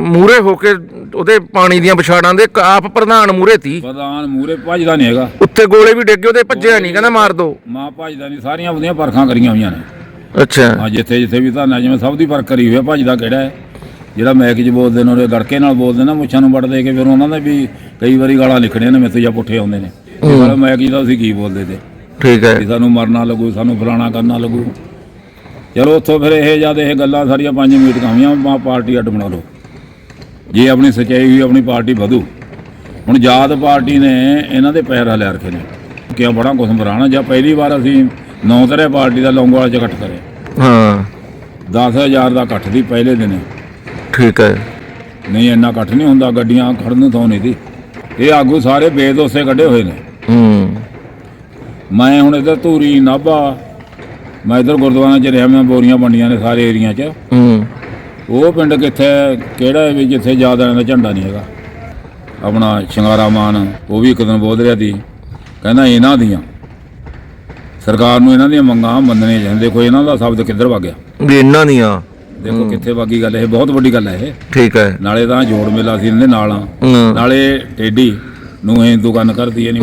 S1: ਮੂਰੇ ਹੋ ਕੇ ਉਹਦੇ ਪਾਣੀ ਦੀਆਂ ਵਿਛਾੜਾਂ ਦੇ ਆਪ ਪ੍ਰਧਾਨ ਮੂਰੇ ਤੀ।
S2: ਪ੍ਰਧਾਨ ਮੂਰੇ ਭੱਜਦਾ ਨਹੀਂ ਹੈਗਾ।
S1: ਉੱਤੇ ਗੋਲੇ ਵੀ ਡਿੱਗੇ ਉਹਦੇ ਭੱਜਿਆ ਨਹੀਂ ਕਹਿੰਦਾ ਮਾਰ ਦੋ।
S2: ਮਾਂ ਭੱਜਦਾ ਨਹੀਂ ਸਾਰੀਆਂ ਉਹਦੀਆਂ ਪਰਖਾਂ ਕਰੀਆਂ ਹੋਈਆਂ ਨੇ।
S1: ਅੱਛਾ।
S2: ਆ ਜਿੱਥੇ ਜਿੱਥੇ ਵੀ ਧਰਨਾ ਜਿਵੇਂ ਸਭ ਦੀ ਪਰਖ ਕਰੀ ਹੋਈ ਹੈ ਭੱਜਦਾ ਕਿਹੜਾ ਹੈ? ਜਿਹੜਾ ਮੈਕ 'ਚ ਬੋਲਦੇ ਨੇ ਉਹਦੇ ਗੜਕੇ ਨਾਲ ਬੋਲਦੇ ਨੇ ਮੁੱਛਾਂ ਨੂੰ ਵੱਢ ਦੇ ਕੇ ਫਿਰ ਉਹਨਾਂ ਦੇ ਵੀ ਕਈ ਵਾਰੀ ਗਾਲਾਂ ਲਿਖਣੀਆਂ ਨੇ ਮੇਤੇ ਜਾਂ ਪੁੱਠੇ ਆਉਂਦੇ ਨੇ। ਇਹ ਵਾਲਾ ਮੈਕ ਜੀ ਦਾ ਅਸੀਂ ਕੀ ਬੋਲਦੇ ਤੇ।
S1: ਠੀਕ ਹੈ।
S2: ਵੀ ਸਾਨੂੰ ਮਰਨਾ ਲੱਗੂ ਸਾਨੂੰ ਫਲਾਣਾ ਕਰਨਾ ਲੱਗੂ। ਚਲੋ ਉੱਥੋਂ ਫਿਰ ਇਹ ਜਦ ਇਹ ਗੱਲਾਂ ਸਾਰੀਆਂ ਪੰਜ ਮੀਟਿੰਗਾਂ ਹੋਈਆਂ ਮਾ ਪਾਰਟੀ ਅੱਡ ਬਣਾ ਲਓ। ਜੇ ਆਪਣੀ ਸਚਾਈ ਹੋਈ ਆਪਣੀ ਪਾਰਟੀ ਵਧੂ। ਹੁਣ ਜਾਤ ਪਾਰਟੀ ਨੇ ਇਹਨਾਂ ਦੇ ਪੈਰ ਹਲਿਆ ਰੱਖੇ ਨੇ। ਕਿਉਂ ਬੜਾ ਕੁਛ ਬਰਾਣਾ ਜਾਂ ਪਹਿਲੀ ਵਾਰ ਅਸੀਂ ਨੌ ਤਰ੍ਹਾਂ ਪਾਰਟੀ ਦਾ ਲੌਂਗੋਵਾਲ ਚ ਇਕੱਠ ਕਰੇ।
S1: ਹਾਂ।
S2: 10000 ਦਾ ਇਕੱਠ ਦੀ ਪਹਿਲੇ ਦਿਨ।
S1: ਠੀਕ ਹੈ।
S2: ਨਹੀਂ ਇੰਨਾ ਇਕੱਠ ਨਹੀਂ ਹੁੰਦਾ ਗੱਡੀਆਂ ਖੜਨ ਥਾਂ ਨਹੀਂ ਦੀ ਇਹ ਆਗੂ ਸਾਰੇ ਬੇਦੋਸੇ ਕੱਢੇ ਹੋਏ ਨੇ।
S1: ਹੂੰ।
S2: ਮੈਂ ਹੁਣ ਇੱਧਰ ਧੂਰੀ ਨਾਭਾ ਮੈਂ ਇੱਧਰ ਗੁਰਦੁਆਰਾ ਚ ਰਿਹਾ ਮੈਂ ਬੋਰੀਆਂ ਵੰਡੀਆਂ ਨੇ ਸਾਰੇ ਏਰੀਆ 'ਚ।
S1: ਹੂੰ।
S2: ਉਹ ਪਿੰਡ ਕਿੱਥੇ ਕਿਹੜਾ ਹੈ ਵੀ ਜਿੱਥੇ ਜ਼ਿਆਦਾ ਦਾ ਝੰਡਾ ਨਹੀਂ ਹੈਗਾ। ਆਪਣਾ ਸ਼ਿੰਗਾਰਾ ਮਾਨ ਉਹ ਵੀ ਇੱਕ ਦਿਨ ਬੋਲ ਰਿਹਾ ਸੀ। ਕਹਿੰਦਾ ਇਹਨਾਂ ਦੀਆਂ। ਸਰਕਾਰ ਨੂੰ ਇਹਨਾਂ ਦੀਆਂ ਮੰਗਾਂ ਮੰਨਣੀਆਂ ਚਾਹੀਦੀਆਂ। ਦੇਖੋ ਇਹਨਾਂ ਦਾ ਸ਼ਬਦ ਕਿੱਧਰ ਵਗ ਗਿਆ।
S1: ਵੀ ਇਹਨਾਂ ਦੀਆਂ।
S2: ਦੇਖੋ ਕਿੱਥੇ ਵਾਗੀ ਗੱਲ ਇਹ ਬਹੁਤ ਵੱਡੀ ਗੱਲ ਹੈ ਇਹ।
S1: ਠੀਕ ਹੈ।
S2: ਨਾਲੇ ਤਾਂ ਜੋੜ ਮੇਲਾ ਸੀ ਇਹਦੇ ਨਾਲ। ਨਾਲੇ ਟੇਡੀ ਨੂੰ ਇਹ ਦੁਕਾਨ ਕਰਦੀ ਹੈ ਨਹੀਂ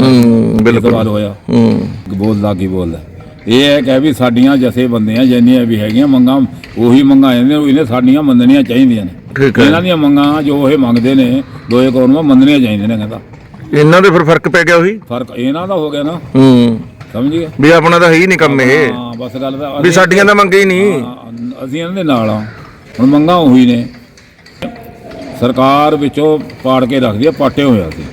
S1: ਬਿਲਕੁਲ।
S2: ਹੋਇਆ।
S1: ਹੂੰ।
S2: ਬੋਲਦਾ ਕੀ ਬੋਲਦਾ। ਇਹ ਹੈ ਕਿ ਵੀ ਸਾਡੀਆਂ ਜਥੇ ਬੰਦਿਆਂ ਜਿੰਨੀਆਂ ਵੀ ਹੈਗੀਆਂ ਮੰਗਾਂ ਉਹੀ ਮੰਗਾਂ ਇਹਨੇ ਇਹਨੇ ਸਾਡੀਆਂ ਮੰਨਣੀਆਂ ਚਾਹੀਦੀਆਂ ਨੇ।
S1: ਠੀਕ ਹੈ।
S2: ਇਹਨਾਂ ਦੀਆਂ ਮੰਗਾਂ ਜੋ ਇਹ ਮੰਗਦੇ ਨੇ ਦੋਏ ਕਰੋੜ ਮੰਨਣੀਆਂ ਚਾਹੀਦੀਆਂ ਨੇ ਕਹਿੰਦਾ।
S1: ਇਹਨਾਂ ਦੇ ਫਿਰ ਫ਼ਰਕ ਪੈ ਗਿਆ ਉਹੀ?
S2: ਫ਼ਰਕ ਇਹਨਾਂ ਦਾ ਹੋ ਗਿਆ ਨਾ।
S1: ਹੂੰ।
S2: ਸਮਝ ਗਏ?
S1: ਵੀ ਆਪਣਾ ਤਾਂ ਹੈ ਹੀ ਨਹੀਂ ਕੰਮ ਇਹ।
S2: ਹਾਂ ਬਸ ਗੱਲ ਤਾਂ
S1: ਵੀ ਸਾਡੀਆਂ ਤਾਂ ਮੰਗੇ ਹੀ ਨਹੀਂ।
S2: ਹਾਂ, ਅਸੀਂ ਇਹਨਾਂ ਦੇ ਨਾਲ ਆ ਹੁਣ ਮੰਗਾਂ ਉਹੀ ਨੇ। ਸਰਕਾਰ ਵਿੱਚੋਂ ਪਾੜ ਕੇ ਰੱਖਦੀ ਆ ਪਾਟੇ ਹੋਇਆ ਸੀ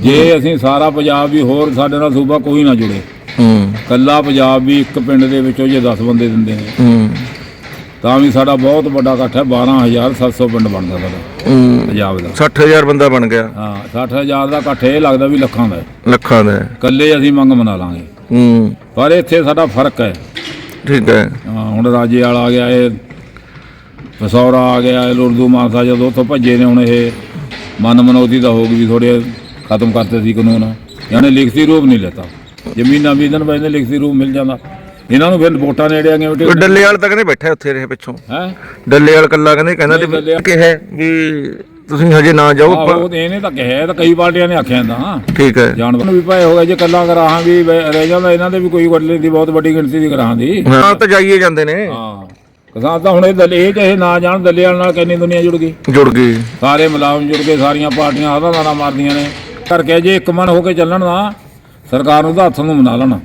S2: ਜੇ ਅਸੀਂ ਸਾਰਾ ਪੰਜਾਬ ਵੀ ਹੋਰ ਸਾਡੇ ਨਾਲ ਸੂਬਾ ਕੋਈ ਨਾ ਜੁੜੇ।
S1: ਹੂੰ।
S2: ਕੱਲਾ ਪੰਜਾਬ ਵੀ ਇੱਕ ਪਿੰਡ ਦੇ ਵਿੱਚੋਂ ਜੇ 10 ਬੰਦੇ ਦਿੰਦੇ ਨੇ
S1: ਹੂੰ।
S2: ਤਾਂ ਵੀ ਸਾਡਾ ਬਹੁਤ ਵੱਡਾ ਇਕੱਠ ਹੈ 12700 ਪਿੰਡ ਬਣਦਾ ਸਾਡਾ
S1: ਹੂੰ।
S2: ਪੰਜਾਬ ਦਾ।
S1: 60000 ਬੰਦਾ ਬਣ ਗਿਆ।
S2: ਹਾਂ 60000 ਦਾ ਇਕੱਠ ਇਹ ਲੱਗਦਾ ਵੀ ਲੱਖਾਂ ਦਾ।
S1: ਲੱਖਾਂ ਦਾ ਹੈ।
S2: ਇਕੱਲੇ ਅਸੀਂ ਮੰਗ ਮਨਾ ਲਾਂਗੇ।
S1: ਹੂੰ।
S2: ਪਰ ਇੱਥੇ ਸਾਡਾ ਫ਼ਰਕ ਹੈ।
S1: ਠੀਕ ਹੈ।
S2: ਹਾਂ, ਹੁਣ ਰਾਜੇ ਵਾਲਾ ਆ ਗਿਆ ਇਹ ਫਸੌਰਾ ਆ ਗਿਆ ਇਹ ਉਰਦੂ ਮਾਨਸਾ ਜਦੋਂ ਉੱਥੋਂ ਭੱਜੇ ਨੇ ਹੁਣ ਇਹ ਮਨ ਮਨੋਤੀ ਦਾ ਹੋ ਗਈ ਥੋੜੇ ਖਤਮ ਕਰਤੇ ਸੀ ਕਾਨੂੰਨ। ਯਾਨੀ ਲਿਖਤੀ ਰੂਪ ਨਹੀਂ ਲੈਤਾ। ਜ਼ਮੀਨਾਂ ਵੀ ਇਹਨਾਂ ਨੂੰ ਲਿਖਤੀ ਰੂਪ ਮਿਲ ਜਾਂਦਾ। ਇਹਨਾਂ ਨੂੰ ਫਿਰ ਵੋਟਾਂ ਨੇੜੇ ਆ ਗਏ
S1: ਡੱਲੇ ਵਾਲ ਤਾਂ ਕਹਿੰਦੇ ਬੈਠਾ ਉੱਥੇ ਰਹੇ ਪਿੱਛੋਂ।
S2: ਹੈ?
S1: ਡੱਲੇ ਵਾਲ ਕੱਲਾ ਕਹਿੰਦੇ ਕਹਿੰਦਾ ਤੇ ਕਿਹਾ ਵੀ ਤੁਸੀਂ ਹਜੇ ਨਾ ਜਾਓ
S2: ਉਹ ਇਹਨੇ ਤਾਂ ਕਿਹਾ ਤਾਂ ਕਈ ਪਾਰਟੀਆਂ ਨੇ ਆਖਿਆ ਤਾਂ।
S1: ਠੀਕ ਹੈ।
S2: ਜਾਣ ਨੂੰ ਵੀ ਭਾਏ ਹੋ ਗਿਆ ਜੇ ਕੱਲਾ ਕਰਾਹਾਂ ਵੀ ਰਹਿ ਜਾਂਦਾ ਇਹਨਾਂ ਦੇ ਵੀ ਕੋਈ ਵੱਡੇ ਦੀ ਬਹੁਤ ਵੱਡੀ ਗਿਣਤੀ ਦੀ ਕਰਾਹਾਂ ਦੀ
S1: ਹਾਂ ਤਾਂ ਜਾਈਏ ਜਾਂਦੇ ਨੇ।
S2: ਹਾਂ। ਕਿਸਾਨ ਤਾਂ ਹੁਣ ਇਹ ਦਲੇ ਚਾਹੇ ਨਾ ਜਾਣ ਦੱਲੇ ਵਾਲ ਨਾਲ ਕਿੰਨੀ ਦੁਨੀਆ ਜੁੜ ਗਈ?
S1: ਜੁੜ ਗਏ
S2: ਸਾਰੇ ਮੁਲਾਜ਼ਮ ਜੁੜ ਕੇ ਸਾਰੀਆਂ ਪਾਰਟੀਆਂ ਆਦਾ ਨਾਰਾ ਮਾਰਦੀਆਂ ਨੇ। ਕਰਕੇ ਜੇ ਇੱਕ ਮਨ ਹੋ ਕੇ ਚੱਲਣ ਨਾ ਸਰਕਾਰ ਨੂੰ ਤਾਂ ਹੱਥ ਨੂੰ ਮਨਾ ਲੈਣਾ।